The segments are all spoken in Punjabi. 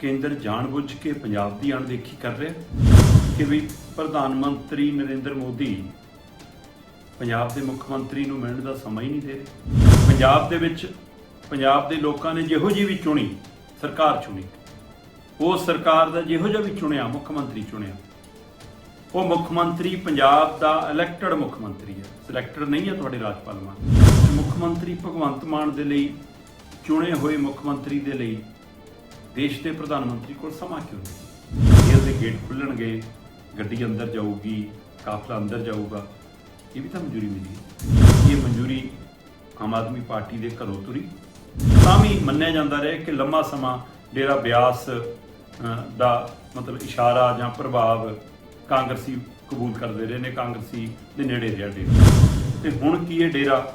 ਕੇਂਦਰ ਜਾਣਬੁੱਝ ਕੇ ਪੰਜਾਬ ਦੀ ਅਣਦੇਖੀ ਕਰ ਰਿਹਾ ਕਿ ਵੀ ਪ੍ਰਧਾਨ ਮੰਤਰੀ ਨਰਿੰਦਰ ਮੋਦੀ ਪੰਜਾਬ ਦੇ ਮੁੱਖ ਮੰਤਰੀ ਨੂੰ ਮਿਲਣ ਦਾ ਸਮਾਂ ਹੀ ਨਹੀਂ ਦੇ ਰਹੇ। ਪੰਜਾਬ ਦੇ ਵਿੱਚ ਪੰਜਾਬ ਦੇ ਲੋਕਾਂ ਨੇ ਜਿਹੋ ਜਿਹੀ ਵੀ ਚੁਣੀ, ਸਰਕਾਰ ਚੁਣੀ। ਉਹ ਸਰਕਾਰ ਦਾ ਜਿਹੋ ਜਿਹਾ ਵੀ ਚੁਣਿਆ, ਮੁੱਖ ਮੰਤਰੀ ਚੁਣਿਆ। ਉਹ ਮੁੱਖ ਮੰਤਰੀ ਪੰਜਾਬ ਦਾ ਇਲੈਕਟਡ ਮੁੱਖ ਮੰਤਰੀ ਹੈ। ਸਿਲੈਕਟਡ ਨਹੀਂ ਹੈ ਤੁਹਾਡੇ ਰਾਜਪਾਲ ਮਾਨ। ਮੁੱਖ ਮੰਤਰੀ ਭਗਵੰਤ ਮਾਨ ਦੇ ਲਈ, ਚੁਣੇ ਹੋਏ ਮੁੱਖ ਮੰਤਰੀ ਦੇ ਲਈ ਦੇਸ਼ ਦੇ ਪ੍ਰਧਾਨ ਮੰਤਰੀ ਕੋਲ ਸਮਾਂ ਕਿਉਂ ਨਹੀਂ? ਜੇਲ੍ਹ ਦੇ ਗੇਟ ਖੁੱਲਣਗੇ, ਗੱਡੀ ਅੰਦਰ ਜਾਊਗੀ, ਕਾਫਲਾ ਅੰਦਰ ਜਾਊਗਾ। ਇਹ ਵੀ ਤਾਂ ਮਨਜ਼ੂਰੀ ਮਿਲੀ ਇਹ ਮਨਜ਼ੂਰੀ ਆਮ ਆਦਮੀ ਪਾਰਟੀ ਦੇ ਘਰੋਂ ਤੁਰੀ। ਤਾਂ ਵੀ ਮੰਨਿਆ ਜਾਂਦਾ ਰਿਹਾ ਕਿ ਲੰਮਾ ਸਮਾਂ ਡੇਰਾ ਬਿਆਸ ਦਾ ਮਤਲਬ ਇਸ਼ਾਰਾ ਜਾਂ ਪ੍ਰਭਾਵ ਕਾਂਗਰਸੀ ਕਬੂਲ ਕਰਦੇ ਰਹੇ ਨੇ, ਕਾਂਗਰਸੀ ਦੇ ਨੇੜੇ ਰਿਹਾ ਡੇਰਾ। ਤੇ ਹੁਣ ਕੀ ਇਹ ਡੇਰਾ?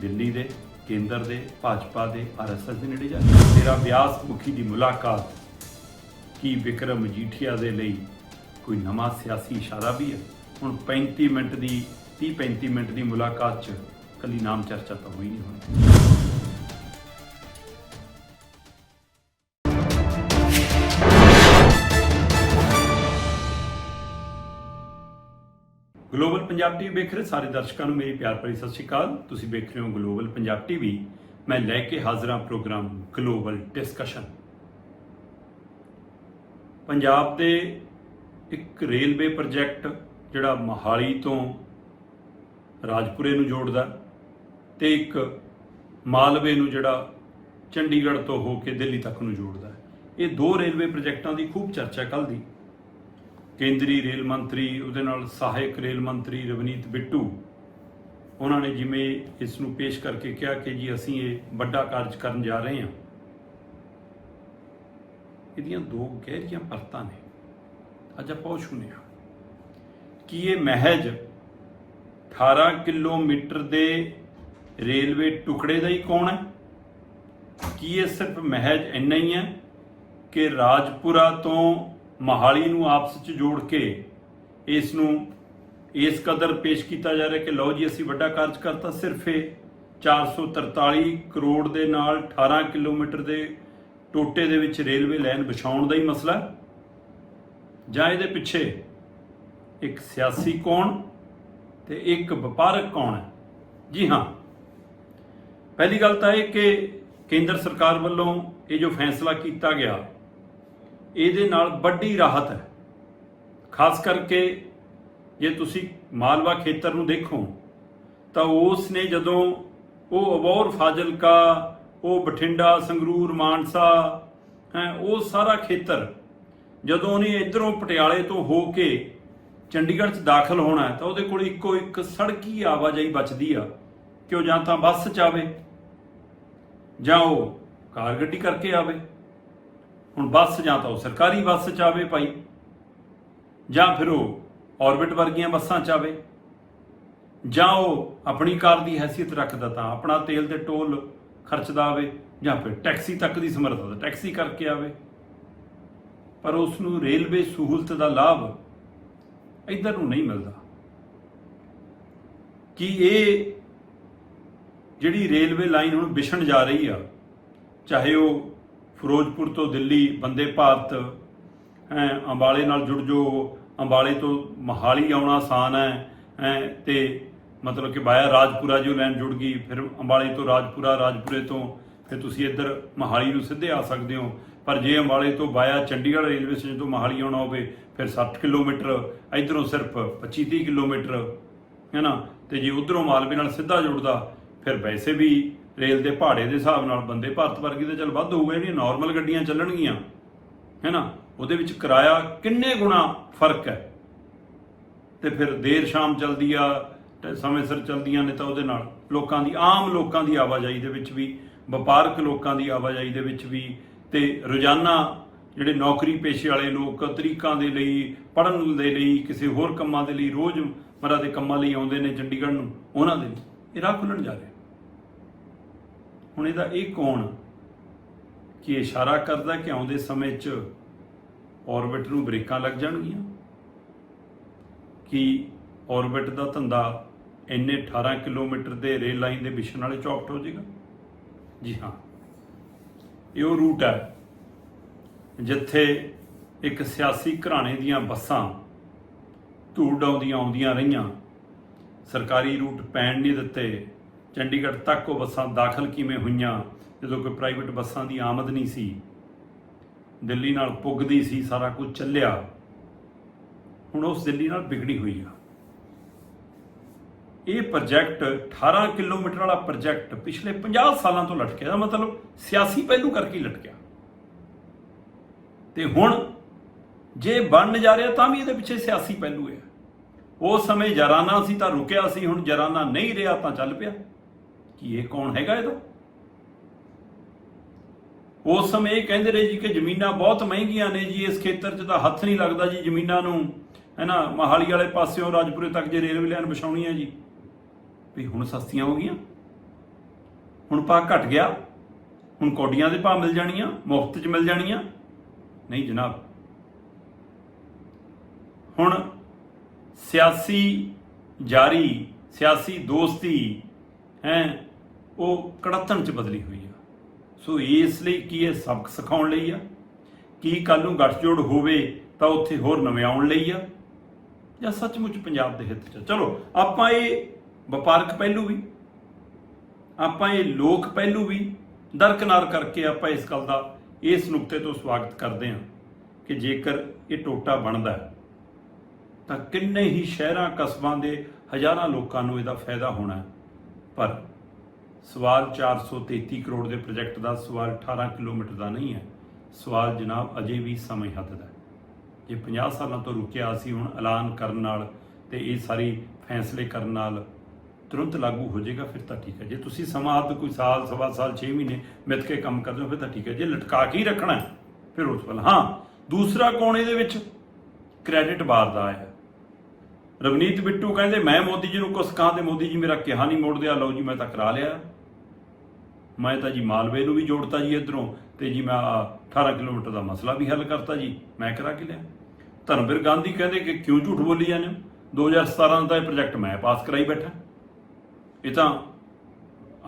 ਦਿੱਲੀ ਦੇ। ਕੇਂਦਰ ਦੇ, ਭਾਜਪਾ ਦੇ ਆਰਐਸਐਸ ਦੇ ਨੇੜੇ ਜਾ ਰਿਹਾ ਤੇਰਾ ਬਿਆਸ ਮੁਖੀ ਦੀ ਮੁਲਾਕਾਤ ਕੀ ਵਿਕਰਮ ਮਜੀਠੀਆ ਦੇ ਲਈ ਕੋਈ ਨਵਾਂ ਸਿਆਸੀ ਇਸ਼ਾਰਾ ਵੀ ਹੈ? ਹੁਣ 35 ਮਿੰਟ ਦੀ 30 35 ਮਿੰਟ ਦੀ ਮੁਲਾਕਾਤ 'ਚ ਕੱਲੀ ਨਾਮ ਚਰਚਾ ਤਾਂ ਹੋਈ ਨਹੀਂ ਹੋਣੀ। ਗਲੋਬਲ ਪੰਜਾਬ ਟੀਵੀ ਵੇਖ ਰਹੇ ਸਾਰੇ ਦਰਸ਼ਕਾਂ ਨੂੰ ਮੇਰੀ ਪਿਆਰ ਭਰੀ ਸਤਿ ਸ਼੍ਰੀ ਅਕਾਲ। ਤੁਸੀਂ ਵੇਖ ਰਹੇ ਹੋ ਗਲੋਬਲ ਪੰਜਾਬ ਟੀਵੀ। ਮੈਂ ਲੈ ਕੇ ਹਾਜ਼ਰ ਹਾਂ ਪ੍ਰੋਗਰਾਮ ਗਲੋਬਲ ਡਿਸਕਸ਼ਨ। ਪੰਜਾਬ ਦੇ ਇੱਕ ਰੇਲਵੇ ਪ੍ਰੋਜੈਕਟ ਜਿਹੜਾ ਮਹਾਲੀ ਤੋਂ ਰਾਜਪੁਰੇ ਨੂੰ ਜੋੜਦਾ ਤੇ ਇੱਕ ਮਾਲਵੇ ਨੂੰ ਜਿਹੜਾ ਚੰਡੀਗੜ੍ਹ ਤੋਂ ਹੋ ਕੇ ਦਿੱਲੀ ਤੱਕ ਨੂੰ ਜੋੜਦਾ। ਇਹ ਦੋ ਰੇਲਵੇ ਪ੍ਰੋਜੈਕਟਾਂ ਦੀ ਖੂਬ ਚਰਚਾ ਕੱਲ੍ਹ ਦੀ। ਕੇਂਦਰੀ ਰੇਲ ਮੰਤਰੀ, ਉਹਦੇ ਨਾਲ ਸਹਾਇਕ ਰੇਲ ਮੰਤਰੀ ਰਵਨੀਤ ਬਿੱਟੂ, ਉਹਨਾਂ ਨੇ ਜਿਵੇਂ ਇਸ ਨੂੰ ਪੇਸ਼ ਕਰਕੇ ਕਿਹਾ ਕਿ ਜੀ ਅਸੀਂ ਇਹ ਵੱਡਾ ਕਾਰਜ ਕਰਨ ਜਾ ਰਹੇ ਹਾਂ। ਇਹਦੀਆਂ ਦੋ ਗਹਿਰੀਆਂ ਪਰਤਾਂ ਨੇ। ਅੱਜ ਆਪਾਂ ਉਹ ਕਿ ਇਹ ਮਹਿਜ 18 ਕਿਲੋਮੀਟਰ ਦੇ ਰੇਲਵੇ ਟੁਕੜੇ ਦਾ ਹੀ ਕੌਣ ਹੈ? ਕੀ ਇਹ ਸਿਰਫ ਮਹਿਜ ਇੰਨਾ ਹੀ ਹੈ ਕਿ ਰਾਜਪੁਰਾ ਤੋਂ ਮਹਾਲੀ ਨੂੰ ਆਪਸ ਵਿੱਚ ਜੋੜ ਕੇ ਇਸ ਨੂੰ ਇਸ ਕਦਰ ਪੇਸ਼ ਕੀਤਾ ਜਾ ਰਿਹਾ ਕਿ ਲਓ ਜੀ, ਅਸੀਂ ਵੱਡਾ ਕਾਰਜ ਕਰਤਾ, ਸਿਰਫ ਇਹ 443 ਕਰੋੜ ਦੇ ਨਾਲ 18 ਕਿਲੋਮੀਟਰ ਦੇ ਟੋਟੇ ਦੇ ਵਿੱਚ ਰੇਲਵੇ ਲਾਈਨ ਵਿਛਾਉਣ ਦਾ ਹੀ ਮਸਲਾ ਜਾਂ ਇਹਦੇ ਪਿੱਛੇ ਇੱਕ ਸਿਆਸੀ ਕੌਣ ਤੇ ਇੱਕ ਵਪਾਰਕ ਕੌਣ ਹੈ? ਜੀ ਹਾਂ। ਪਹਿਲੀ ਗੱਲ ਤਾਂ ਇਹ ਕਿ ਕੇਂਦਰ ਸਰਕਾਰ ਵੱਲੋਂ ਇਹ ਜੋ ਫੈਸਲਾ ਕੀਤਾ ਗਿਆ ਇਹਦੇ ਨਾਲ ਵੱਡੀ ਰਾਹਤ ਹੈ। ਖਾਸ ਕਰਕੇ ਜੇ ਤੁਸੀਂ ਮਾਲਵਾ ਖੇਤਰ ਨੂੰ ਦੇਖੋ, ਤਾਂ ਉਸ ਨੇ ਜਦੋਂ ਉਹ ਅਬੌਰ ਫਾਜ਼ਿਲਕਾ, ਉਹ ਬਠਿੰਡਾ, ਸੰਗਰੂਰ, ਮਾਨਸਾ, ਹੈ, ਉਹ ਸਾਰਾ ਖੇਤਰ ਜਦੋਂ ਉਹਨੇ ਇਧਰੋਂ ਪਟਿਆਲੇ ਤੋਂ ਹੋ ਕੇ ਚੰਡੀਗੜ੍ਹ 'ਚ ਦਾਖਲ ਹੋਣਾ ਤਾਂ ਉਹਦੇ ਕੋਲ ਇੱਕੋ ਇੱਕ ਸੜਕੀ ਆਵਾਜਾਈ ਬਚਦੀ ਆ ਕਿ ਉਹ ਜਾਂ ਤਾਂ ਬੱਸ 'ਚ ਆਵੇ ਜਾਂ ਉਹ ਕਾਰ ਗੱਡੀ ਕਰਕੇ ਆਵੇ। ਹੁਣ ਬੱਸ ਜਾਂ ਤਾਂ ਉਹ ਸਰਕਾਰੀ ਬੱਸ 'ਚ ਆਵੇ ਭਾਈ, ਜਾਂ ਫਿਰ ਉਹ ਆਰਬਿਟ ਵਰਗੀਆਂ ਬੱਸਾਂ 'ਚ ਆਵੇ। ਜਾਂ ਉਹ ਆਪਣੀ ਕਾਰ ਦੀ ਹੈਸੀਅਤ ਰੱਖਦਾ ਤਾਂ ਆਪਣਾ ਤੇਲ ਤੇ ਟੋਲ ਖਰਚਦਾ ਆਵੇ, ਜਾਂ ਫਿਰ ਟੈਕਸੀ ਤੱਕ ਦੀ ਸਮਰੱਥਾ ਦਾ ਟੈਕਸੀ ਕਰਕੇ ਆਵੇ। ਪਰ ਉਸ ਨੂੰ ਰੇਲਵੇ ਸਹੂਲਤ ਦਾ ਲਾਭ ਇਧਰ ਨੂੰ ਨਹੀਂ ਮਿਲਦਾ। ਕਿ ਇਹ ਜਿਹੜੀ ਰੇਲਵੇ ਲਾਈਨ ਹੁਣ ਵਿਛਣ ਜਾ ਰਹੀ ਆ, ਚਾਹੇ ਉਹ ਫਿਰੋਜ਼ਪੁਰ ਤੋਂ ਦਿੱਲੀ, ਬੰਦੇ ਭਾਰਤ, ਹੈ, ਅੰਬਾਲੇ ਨਾਲ ਜੁੜ ਜੋ। ਅੰਬਾਲੇ ਤੋਂ ਮਹਾਲੀ ਆਉਣਾ ਆਸਾਨ ਹੈ ਹੈ, ਤੇ ਮਤਲਬ ਕਿ ਬਾਇਆ ਰਾਜਪੁਰਾ ਜੋ ਲਾਈਨ ਜੁੜ ਗਈ, ਫਿਰ ਅੰਬਾਲੇ ਤੋਂ ਰਾਜਪੁਰਾ, ਰਾਜਪੁਰੇ ਤੋਂ ਫਿਰ ਤੁਸੀਂ ਇੱਧਰ ਮਹਾਲੀ ਨੂੰ ਸਿੱਧੇ ਆ ਸਕਦੇ ਹੋ। ਪਰ ਜੇ ਅੰਬਾਲੇ ਤੋਂ ਬਾਇਆ ਚੰਡੀਗੜ੍ਹ ਰੇਲਵੇ ਸਟੇਸ਼ਨ ਤੋਂ ਮਹਾਲੀ ਆਉਣਾ ਹੋਵੇ, ਫਿਰ 60 ਕਿਲੋਮੀਟਰ, ਇਧਰੋਂ ਸਿਰਫ 25 30 ਕਿਲੋਮੀਟਰ, ਹੈ ਨਾ? ਤੇ ਜੇ ਉਧਰੋਂ ਮਾਲਵੇ ਨਾਲ ਸਿੱਧਾ ਜੁੜਦਾ, ਫਿਰ ਵੈਸੇ ਵੀ ਰੇਲ ਦੇ ਭਾੜੇ ਦੇ ਹਿਸਾਬ ਨਾਲ ਬੰਦੇ ਭਾਰਤ ਵਰਗੀ ਤੇ ਚੱਲ ਵੱਧ ਹੋਊਗਾ, ਜਿਹੜੀਆਂ ਨਾਰਮਲ ਗੱਡੀਆਂ ਚੱਲਣਗੀਆਂ ਹੈ ਨਾ ਉਹਦੇ ਵਿੱਚ ਕਿਰਾਇਆ ਕਿੰਨੇ ਗੁਣਾ ਫ਼ਰਕ ਹੈ? ਤੇ ਫਿਰ ਦੇਰ ਸ਼ਾਮ ਚਲਦੀ ਆ, ਤੇ ਸਮੇਂ ਸਿਰ ਚਲਦੀਆਂ ਨੇ ਤਾਂ ਉਹਦੇ ਨਾਲ ਲੋਕਾਂ ਦੀ, ਆਮ ਲੋਕਾਂ ਦੀ ਆਵਾਜਾਈ ਦੇ ਵਿੱਚ ਵੀ, ਵਪਾਰਕ ਲੋਕਾਂ ਦੀ ਆਵਾਜਾਈ ਦੇ ਵਿੱਚ ਵੀ, ਤੇ ਰੋਜ਼ਾਨਾ ਜਿਹੜੇ ਨੌਕਰੀ ਪੇਸ਼ੇ ਵਾਲੇ ਲੋਕ ਤਰੀਕਾਂ ਦੇ ਲਈ ਪੜਨ ਦੇ ਲਈ, ਕਿਸੇ ਹੋਰ ਕੰਮਾਂ ਦੇ ਲਈ ਰੋਜ਼ ਮਰਾ ਦੇ ਕੰਮਾਂ ਲਈ ਆਉਂਦੇ ਨੇ ਚੰਡੀਗੜ੍ਹ ਨੂੰ, ਉਹਨਾਂ ਦੇ ਇਹ ਰਾਹ ਖੁੱਲਣ ਜਾ ਰਿਹਾ। ਹੁਣ ਇਹਦਾ ਇਹ ਕੌਣ ਕਿ ਇਸ਼ਾਰਾ ਕਰਦਾ ਕਿ ਆਉਂਦੇ ਸਮੇਂ 'ਚ ਔਰਬਿਟ ਨੂੰ ਬ੍ਰੇਕਾਂ ਲੱਗ ਜਾਣਗੀਆਂ? ਕਿ ਔਰਬਿਟ ਦਾ ਧੰਦਾ ਇੰਨੇ 18 ਕਿਲੋਮੀਟਰ ਦੇ ਰੇਲ ਲਾਈਨ ਦੇ ਵਿਛਣ ਵਾਲੇ ਚੌਪਟ ਹੋ ਜਾਏਗਾ? ਜੀ ਹਾਂ। ਇਹ ਉਹ ਰੂਟ ਹੈ ਜਿੱਥੇ ਇੱਕ ਸਿਆਸੀ ਘਰਾਣੇ ਦੀਆਂ ਬੱਸਾਂ ਧੂੜ ਡਾਉਂਦੀਆਂ ਆਉਂਦੀਆਂ ਰਹੀਆਂ। ਸਰਕਾਰੀ ਰੂਟ ਪੈਣ ਨਹੀਂ ਦਿੱਤੇ। ਚੰਡੀਗੜ੍ਹ ਤੱਕ ਉਹ ਬੱਸਾਂ ਦਾਖਲ ਕਿਵੇਂ ਹੋਈਆਂ? ਜਦੋਂ ਕੋਈ ਪ੍ਰਾਈਵੇਟ ਬੱਸਾਂ ਦੀ ਆਮਦ ਨਹੀਂ ਸੀ, ਦਿੱਲੀ ਨਾਲ ਪੁੱਗਦੀ ਸੀ, ਸਾਰਾ ਕੁਝ ਚੱਲਿਆ। ਹੁਣ ਉਸ ਦਿੱਲੀ ਨਾਲ ਵਿਗੜੀ ਹੋਈ ਆ। ਇਹ ਪ੍ਰੋਜੈਕਟ 18 ਕਿਲੋਮੀਟਰ ਵਾਲਾ ਪ੍ਰੋਜੈਕਟ ਪਿਛਲੇ 50 ਸਾਲਾਂ ਤੋਂ ਲਟਕਿਆ। ਦਾ ਮਤਲਬ ਸਿਆਸੀ ਪਹਿਲੂ ਕਰਕੇ ਲਟਕਿਆ। ਤੇ ਹੁਣ ਜੇ ਬਣਨ ਜਾ ਰਿਹਾ ਤਾਂ ਵੀ ਇਹਦੇ ਪਿੱਛੇ ਸਿਆਸੀ ਪਹਿਲੂ ਹੈ ਉਸ ਸਮੇਂ ਜਰਾਨਾ ਸੀ ਤਾਂ ਰੁਕਿਆ ਸੀ, ਹੁਣ ਜਰਾਨਾ ਨਹੀਂ ਰਿਹਾ ਤਾਂ ਚੱਲ ਪਿਆ। ਕੀ ਇਹ ਕੌਣ ਹੈਗਾ ਇਹਦਾ? ਉਸ ਸਮੇਂ ਇਹ ਕਹਿੰਦੇ ਰਹੇ ਜੀ ਕਿ ਜ਼ਮੀਨਾਂ ਬਹੁਤ ਮਹਿੰਗੀਆਂ ਨੇ ਜੀ, ਇਸ ਖੇਤਰ 'ਚ ਤਾਂ ਹੱਥ ਨਹੀਂ ਲੱਗਦਾ ਜੀ ਜ਼ਮੀਨਾਂ ਨੂੰ। ਹੈ ਨਾ ਮਹਾਲੀ ਵਾਲੇ ਪਾਸਿਓਂ ਰਾਜਪੁਰੇ ਤੱਕ ਜੇ ਰੇਲਵੇ ਲਾਈਨ ਵਿਛਾਉਣੀ ਹੈ ਜੀ। ਵੀ ਹੁਣ ਸਸਤੀਆਂ ਹੋ ਗਈਆਂ। ਹੁਣ ਭਾਅ ਘਟ ਗਿਆ। ਹੁਣ ਕੋਡੀਆਂ ਦੇ ਭਾਅ ਮਿਲ ਜਾਣੀਆਂ, ਮੁਫਤ 'ਚ ਮਿਲ ਜਾਣੀਆਂ। ਨਹੀਂ ਜਨਾਬ। ਹੁਣ ਸਿਆਸੀ ਜਾਰੀ, ਸਿਆਸੀ ਦੋਸਤੀ ਹੈ, ਉਹ ਕੜਤਣ 'ਚ ਬਦਲੀ ਹੋਈ ਆ। ਸੋ ਇਸ ਲਈ ਕੀ ਇਹ ਸਬਕ ਸਿਖਾਉਣ ਲਈ ਆ? ਕੀ ਕੱਲ ਨੂੰ ਗੱਠਜੋੜ ਹੋਵੇ ਤਾਂ ਉੱਥੇ ਹੋਰ ਨਵੇਂ ਆਉਣ ਲਈ ਆ? ਜਾਂ ਸੱਚਮੁੱਚ ਪੰਜਾਬ ਦੇ ਹਿੱਤ 'ਚ ਚਲੋ, ਆਪਾਂ ਇਹ ਵਪਾਰਕ ਪਹਿਲੂ ਵੀ, ਆਪਾਂ ਇਹ ਲੋਕ ਪਹਿਲੂ ਵੀ ਦਰਕਨਾਰ ਕਰਕੇ ਆਪਾਂ ਇਸ ਗੱਲ ਦਾ ਇਸ ਨੁਕਤੇ ਤੋਂ ਸਵਾਗਤ ਕਰਦੇ ਹਾਂ ਕਿ ਜੇਕਰ ਇਹ ਟੋਟਾ ਬਣਦਾ ਤਾਂ ਕਿੰਨੇ ਹੀ ਸ਼ਹਿਰਾਂ, ਕਸਬਾਂ ਦੇ ਹਜ਼ਾਰਾਂ ਲੋਕਾਂ ਨੂੰ ਇਹਦਾ ਫਾਇਦਾ ਹੋਣਾ ਹੈ। ਪਰ ਸਵਾਲ 433 ਕਰੋੜ ਦੇ ਪ੍ਰੋਜੈਕਟ ਦਾ ਸਵਾਲ 18 ਕਿਲੋਮੀਟਰ ਦਾ ਨਹੀਂ ਹੈ। ਸਵਾਲ ਜਨਾਬ ਅਜੇ ਵੀ ਸਮੇਂ ਹੱਦ ਦਾ ਹੈ। ਜੇ 50 ਸਾਲਾਂ ਤੋਂ ਰੁਕਿਆ ਸੀ ਹੁਣ ਐਲਾਨ ਕਰਨ ਨਾਲ ਤੇ ਇਹ ਸਾਰੇ ਫੈਸਲੇ ਕਰਨ ਨਾਲ ਤੁਰੰਤ ਲਾਗੂ ਹੋ ਜਾਏਗਾ, ਫਿਰ ਤਾਂ ਠੀਕ ਹੈ। ਜੇ ਤੁਸੀਂ ਸਮਾਂ ਹੱਦ ਕੋਈ ਸਾਲ, ਸਵਾ ਸਾਲ 6 ਮਹੀਨੇ ਮਿੱਥ ਕੇ ਕੰਮ ਕਰਦੇ ਹੋ, ਫਿਰ ਤਾਂ ਠੀਕ ਹੈ। ਜੇ ਲਟਕਾ ਕੇ ਹੀ ਰੱਖਣਾ ਫਿਰ ਉਸ ਵੱਲ। ਹਾਂ, ਦੂਸਰਾ ਕੋਣ ਇਹਦੇ ਵਿੱਚ ਕ੍ਰੈਡਿਟ ਬਾਰ ਦਾ ਆਇਆ। ਰਵਨੀਤ ਬਿੱਟੂ ਕਹਿੰਦੇ, ਮੈਂ ਮੋਦੀ ਜੀ ਨੂੰ ਕੁਛ ਕਹਾਂ ਤੇ ਮੋਦੀ ਜੀ ਮੇਰਾ ਕਿਹਾ ਨਹੀਂ ਮੋੜਦੇ। ਆ ਲਓ ਜੀ, ਮੈਂ ਤਾਂ ਕਰਾ ਲਿਆ। ਮੈਂ ਤਾਂ ਜੀ ਮਾਲਵੇ ਨੂੰ ਵੀ ਜੋੜਤਾ ਜੀ ਇਧਰੋਂ ਤੇ ਜੀ ਮੈਂ ਆਹ 18 ਕਿਲੋਮੀਟਰ ਦਾ ਮਸਲਾ ਵੀ ਹੱਲ ਕਰਤਾ ਜੀ। ਮੈਂ ਕਰਾ ਕੇ ਲਿਆ। ਧਰਮਵੀਰ ਗਾਂਧੀ ਕਹਿੰਦੇ ਕਿ ਕਿਉਂ ਝੂਠ ਬੋਲੀ ਜਾਂਦੇ ਹੋ? 2017 ਦਾ ਇਹ ਪ੍ਰੋਜੈਕਟ ਮੈਂ ਪਾਸ ਕਰਾਈ ਬੈਠਾ। ਇਹ ਤਾਂ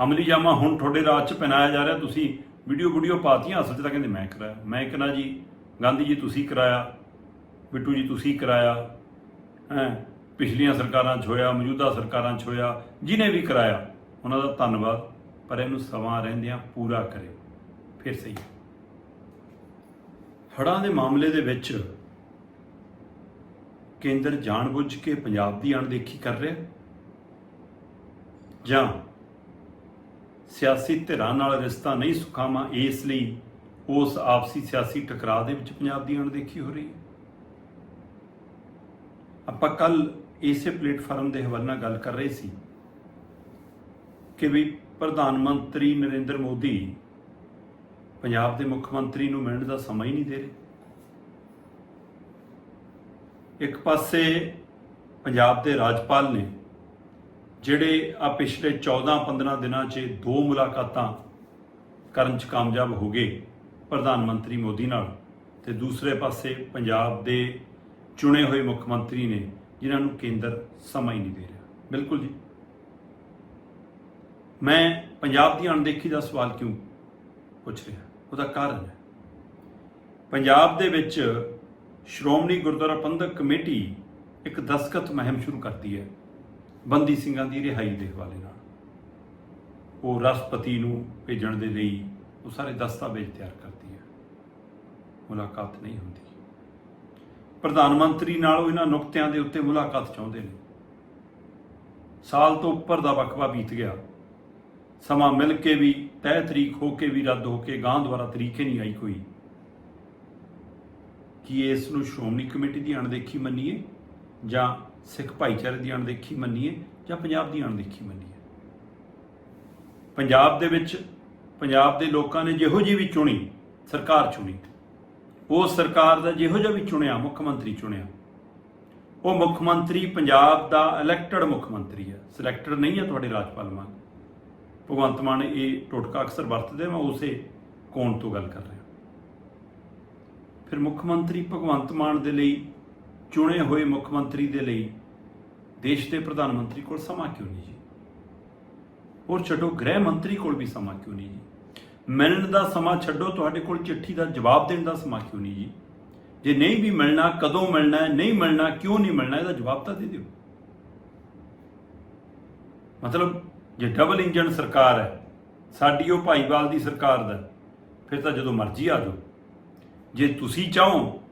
ਅਮਲੀ ਜਾਮਾ ਹੁਣ ਤੁਹਾਡੇ ਰਾਜ 'ਚ ਪਹਿਨਾਇਆ ਜਾ ਰਿਹਾ। ਤੁਸੀਂ ਵੀਡੀਓ ਵੀਡੀਓ ਪਾਤੀਆਂ, ਅਸਲ 'ਚ ਤਾਂ ਕਹਿੰਦੇ ਮੈਂ ਕਰਾਇਆ। ਮੈਂ ਕਹਿੰਦਾ ਜੀ, ਗਾਂਧੀ ਜੀ ਤੁਸੀਂ ਕਰਾਇਆ, ਬਿੱਟੂ ਜੀ ਤੁਸੀਂ ਕਰਾਇਆ, ਹੈ। ਪਿਛਲੀਆਂ ਸਰਕਾਰਾਂ 'ਚ ਹੋਇਆ, ਮੌਜੂਦਾ ਸਰਕਾਰਾਂ 'ਚ ਹੋਇਆ, ਜਿਨੇ ਵੀ ਕਰਾਇਆ, ਉਹਨਾਂ ਦਾ ਧੰਨਵਾਦ, ਪਰ ਇਹਨੂੰ ਸਮਾਂ ਰਹਿੰਦਿਆਂ ਪੂਰਾ ਕਰੇ। ਫਿਰ ਸਹੀ। ਹੜ੍ਹਾਂ ਦੇ ਮਾਮਲੇ ਦੇ ਵਿੱਚ ਕੇਂਦਰ ਜਾਣਬੁੱਝ ਕੇ ਪੰਜਾਬ ਦੀ ਅਣਦੇਖੀ ਕਰ ਰਿਹਾ ਜਾਂ ਸਿਆਸੀ ਧਿਰਾਂ ਨਾਲ ਰਿਸ਼ਤਾ ਨਹੀਂ ਸੁਖਾਵਾਂ, ਇਸ ਲਈ ਉਸ ਆਪਸੀ ਸਿਆਸੀ ਟਕਰਾਅ ਦੇ ਵਿੱਚ ਪੰਜਾਬ ਦੀ ਅਣਦੇਖੀ ਹੋ ਰਹੀ ਹੈ। ਆਪਾਂ ਕੱਲ ਇਸੇ ਪਲੇਟਫਾਰਮ ਦੇ ਹਵਾਲੇ ਨਾਲ ਗੱਲ ਕਰ ਰਹੇ ਸੀ ਕਿ ਵੀ ਪ੍ਰਧਾਨ ਮੰਤਰੀ ਨਰਿੰਦਰ ਮੋਦੀ ਪੰਜਾਬ ਦੇ ਮੁੱਖ ਮੰਤਰੀ ਨੂੰ ਮਿਲਣ ਦਾ ਸਮਾਂ ਹੀ ਨਹੀਂ ਦੇ ਰਹੇ। ਇੱਕ ਪਾਸੇ ਪੰਜਾਬ ਦੇ ਰਾਜਪਾਲ ਨੇ ਜਿਹੜੇ ਆ ਪਿਛਲੇ 14-15 ਦਿਨਾਂ 'ਚ ਦੋ ਮੁਲਾਕਾਤਾਂ ਕਰਨ 'ਚ ਕਾਮਯਾਬ ਹੋ ਗਏ ਪ੍ਰਧਾਨ ਮੰਤਰੀ ਮੋਦੀ ਨਾਲ ਤੇ ਦੂਸਰੇ ਪਾਸੇ ਪੰਜਾਬ ਦੇ ਚੁਣੇ ਹੋਏ ਮੁੱਖ ਮੰਤਰੀ ਨੇ ਜਿਨ੍ਹਾਂ ਨੂੰ ਕੇਂਦਰ ਸਮਾਂ ਹੀ ਨਹੀਂ ਦੇ ਰਿਹਾ। ਬਿਲਕੁਲ ਜੀ। ਮੈਂ ਪੰਜਾਬ ਦੀ ਅਣਦੇਖੀ ਦਾ ਸਵਾਲ ਕਿਉਂ ਪੁੱਛ ਰਿਹਾ? ਉਹਦਾ ਕਾਰਨ ਹੈ। ਪੰਜਾਬ ਦੇ ਵਿੱਚ ਸ਼੍ਰੋਮਣੀ ਗੁਰਦੁਆਰਾ ਪ੍ਰਬੰਧਕ ਕਮੇਟੀ ਇੱਕ ਦਸਤਖਤ ਮੁਹਿੰਮ ਸ਼ੁਰੂ ਕਰਦੀ ਹੈ, ਬੰਦੀ ਸਿੰਘਾਂ ਦੀ ਰਿਹਾਈ ਦੇ ਹਵਾਲੇ ਨਾਲ। ਉਹ ਰਾਸ਼ਟਰਪਤੀ ਨੂੰ ਭੇਜਣ ਦੇ ਲਈ ਉਹ ਸਾਰੇ ਦਸਤਾਵੇਜ਼ ਤਿਆਰ ਕਰਦੀ ਹੈ। ਮੁਲਾਕਾਤ ਨਹੀਂ ਹੁੰਦੀ। ਪ੍ਰਧਾਨ ਮੰਤਰੀ ਨਾਲ ਉਹ ਇਹਨਾਂ ਨੁਕਤਿਆਂ ਦੇ ਉੱਤੇ ਮੁਲਾਕਾਤ ਚਾਹੁੰਦੇ ਨੇ। ਸਾਲ ਤੋਂ ਉੱਪਰ ਦਾ ਵਕਫਾ ਬੀਤ ਗਿਆ। ਸਮਾਂ ਮਿਲ ਕੇ ਵੀ ਤੈਅ ਤਰੀਕ ਹੋ ਕੇ ਵੀ ਰੱਦ ਹੋ ਕੇ ਗਾਂ ਦੁਆਰਾ ਤਰੀਕੇ ਨਹੀਂ ਆਈ ਕੋਈ। ਕੀ ਇਸ ਨੂੰ ਸ਼੍ਰੋਮਣੀ ਕਮੇਟੀ ਦੀ ਅਣਦੇਖੀ ਮੰਨੀਏ? ਜਾਂ ਸਿੱਖ ਭਾਈਚਾਰੇ ਦੀ ਅਣਦੇਖੀ ਮੰਨੀਏ? ਜਾਂ ਪੰਜਾਬ ਦੀ ਅਣਦੇਖੀ ਮੰਨੀਏ? ਪੰਜਾਬ ਦੇ ਵਿੱਚ, ਪੰਜਾਬ ਦੇ ਲੋਕਾਂ ਨੇ ਜਿਹੋ ਜਿਹੀ ਵੀ ਚੁਣੀ, ਸਰਕਾਰ ਚੁਣੀ। ਉਹ ਸਰਕਾਰ ਦਾ ਜਿਹੋ ਜਿਹਾ ਵੀ ਚੁਣਿਆ, ਮੁੱਖ ਮੰਤਰੀ ਚੁਣਿਆ। ਉਹ ਮੁੱਖ ਮੰਤਰੀ ਪੰਜਾਬ ਦਾ ਇਲੈਕਟਡ ਮੁੱਖ ਮੰਤਰੀ ਹੈ। ਸਿਲੈਕਟਡ ਨਹੀਂ ਹੈ ਤੁਹਾਡੇ ਰਾਜਪਾਲ ਮਾਨ। ਭਗਵੰਤ ਮਾਨ ਇਹ ਟੋਟਕਾ ਅਕਸਰ ਵਰਤਦੇ ਮੈਂ ਉਸੇ ਕੋਣ ਤੋਂ ਗੱਲ ਕਰ ਰਿਹਾ। ਫਿਰ ਮੁੱਖ ਮੰਤਰੀ ਭਗਵੰਤ ਮਾਨ ਦੇ ਲਈ, ਚੁਣੇ ਹੋਏ ਮੁੱਖ ਮੰਤਰੀ ਦੇ ਲਈ ਦੇਸ਼ ਦੇ ਪ੍ਰਧਾਨ ਮੰਤਰੀ ਕੋਲ ਸਮਾਂ ਕਿਉਂ ਨਹੀਂ ਜੀ? ਹੋਰ ਛੱਡੋ, ਗ੍ਰਹਿ ਮੰਤਰੀ ਕੋਲ ਵੀ ਸਮਾਂ ਕਿਉਂ ਨਹੀਂ ਜੀ? ਮਿਲਣ ਦਾ ਸਮਾਂ ਛੱਡੋ ਤੁਹਾਡੇ ਕੋਲ ਚਿੱਠੀ ਦਾ ਜਵਾਬ ਦੇਣ ਦਾ ਸਮਾਂ ਕਿਉਂ ਨਹੀਂ ਜੀ? ਜੇ ਨਹੀਂ ਵੀ ਮਿਲਣਾ ਕਦੋਂ ਮਿਲਣਾ ਹੈ ਨਹੀਂ ਮਿਲਣਾ ਕਿਉਂ ਨਹੀਂ ਮਿਲਣਾ ਇਹਦਾ ਜਵਾਬ ਤਾਂ ਦੇ ਦਿਓ। ਮਤਲਬ ਜੇ ਡਬਲ ਇੰਜਨ ਸਰਕਾਰ ਹੈ ਸਾਡੀ ਉਹ ਭਾਈਵਾਲ ਦੀ ਸਰਕਾਰ ਦਾ ਫਿਰ ਤਾਂ ਜਦੋਂ ਮਰਜ਼ੀ ਆ ਜਾਓ। ਜੇ ਤੁਸੀਂ ਚਾਹੋ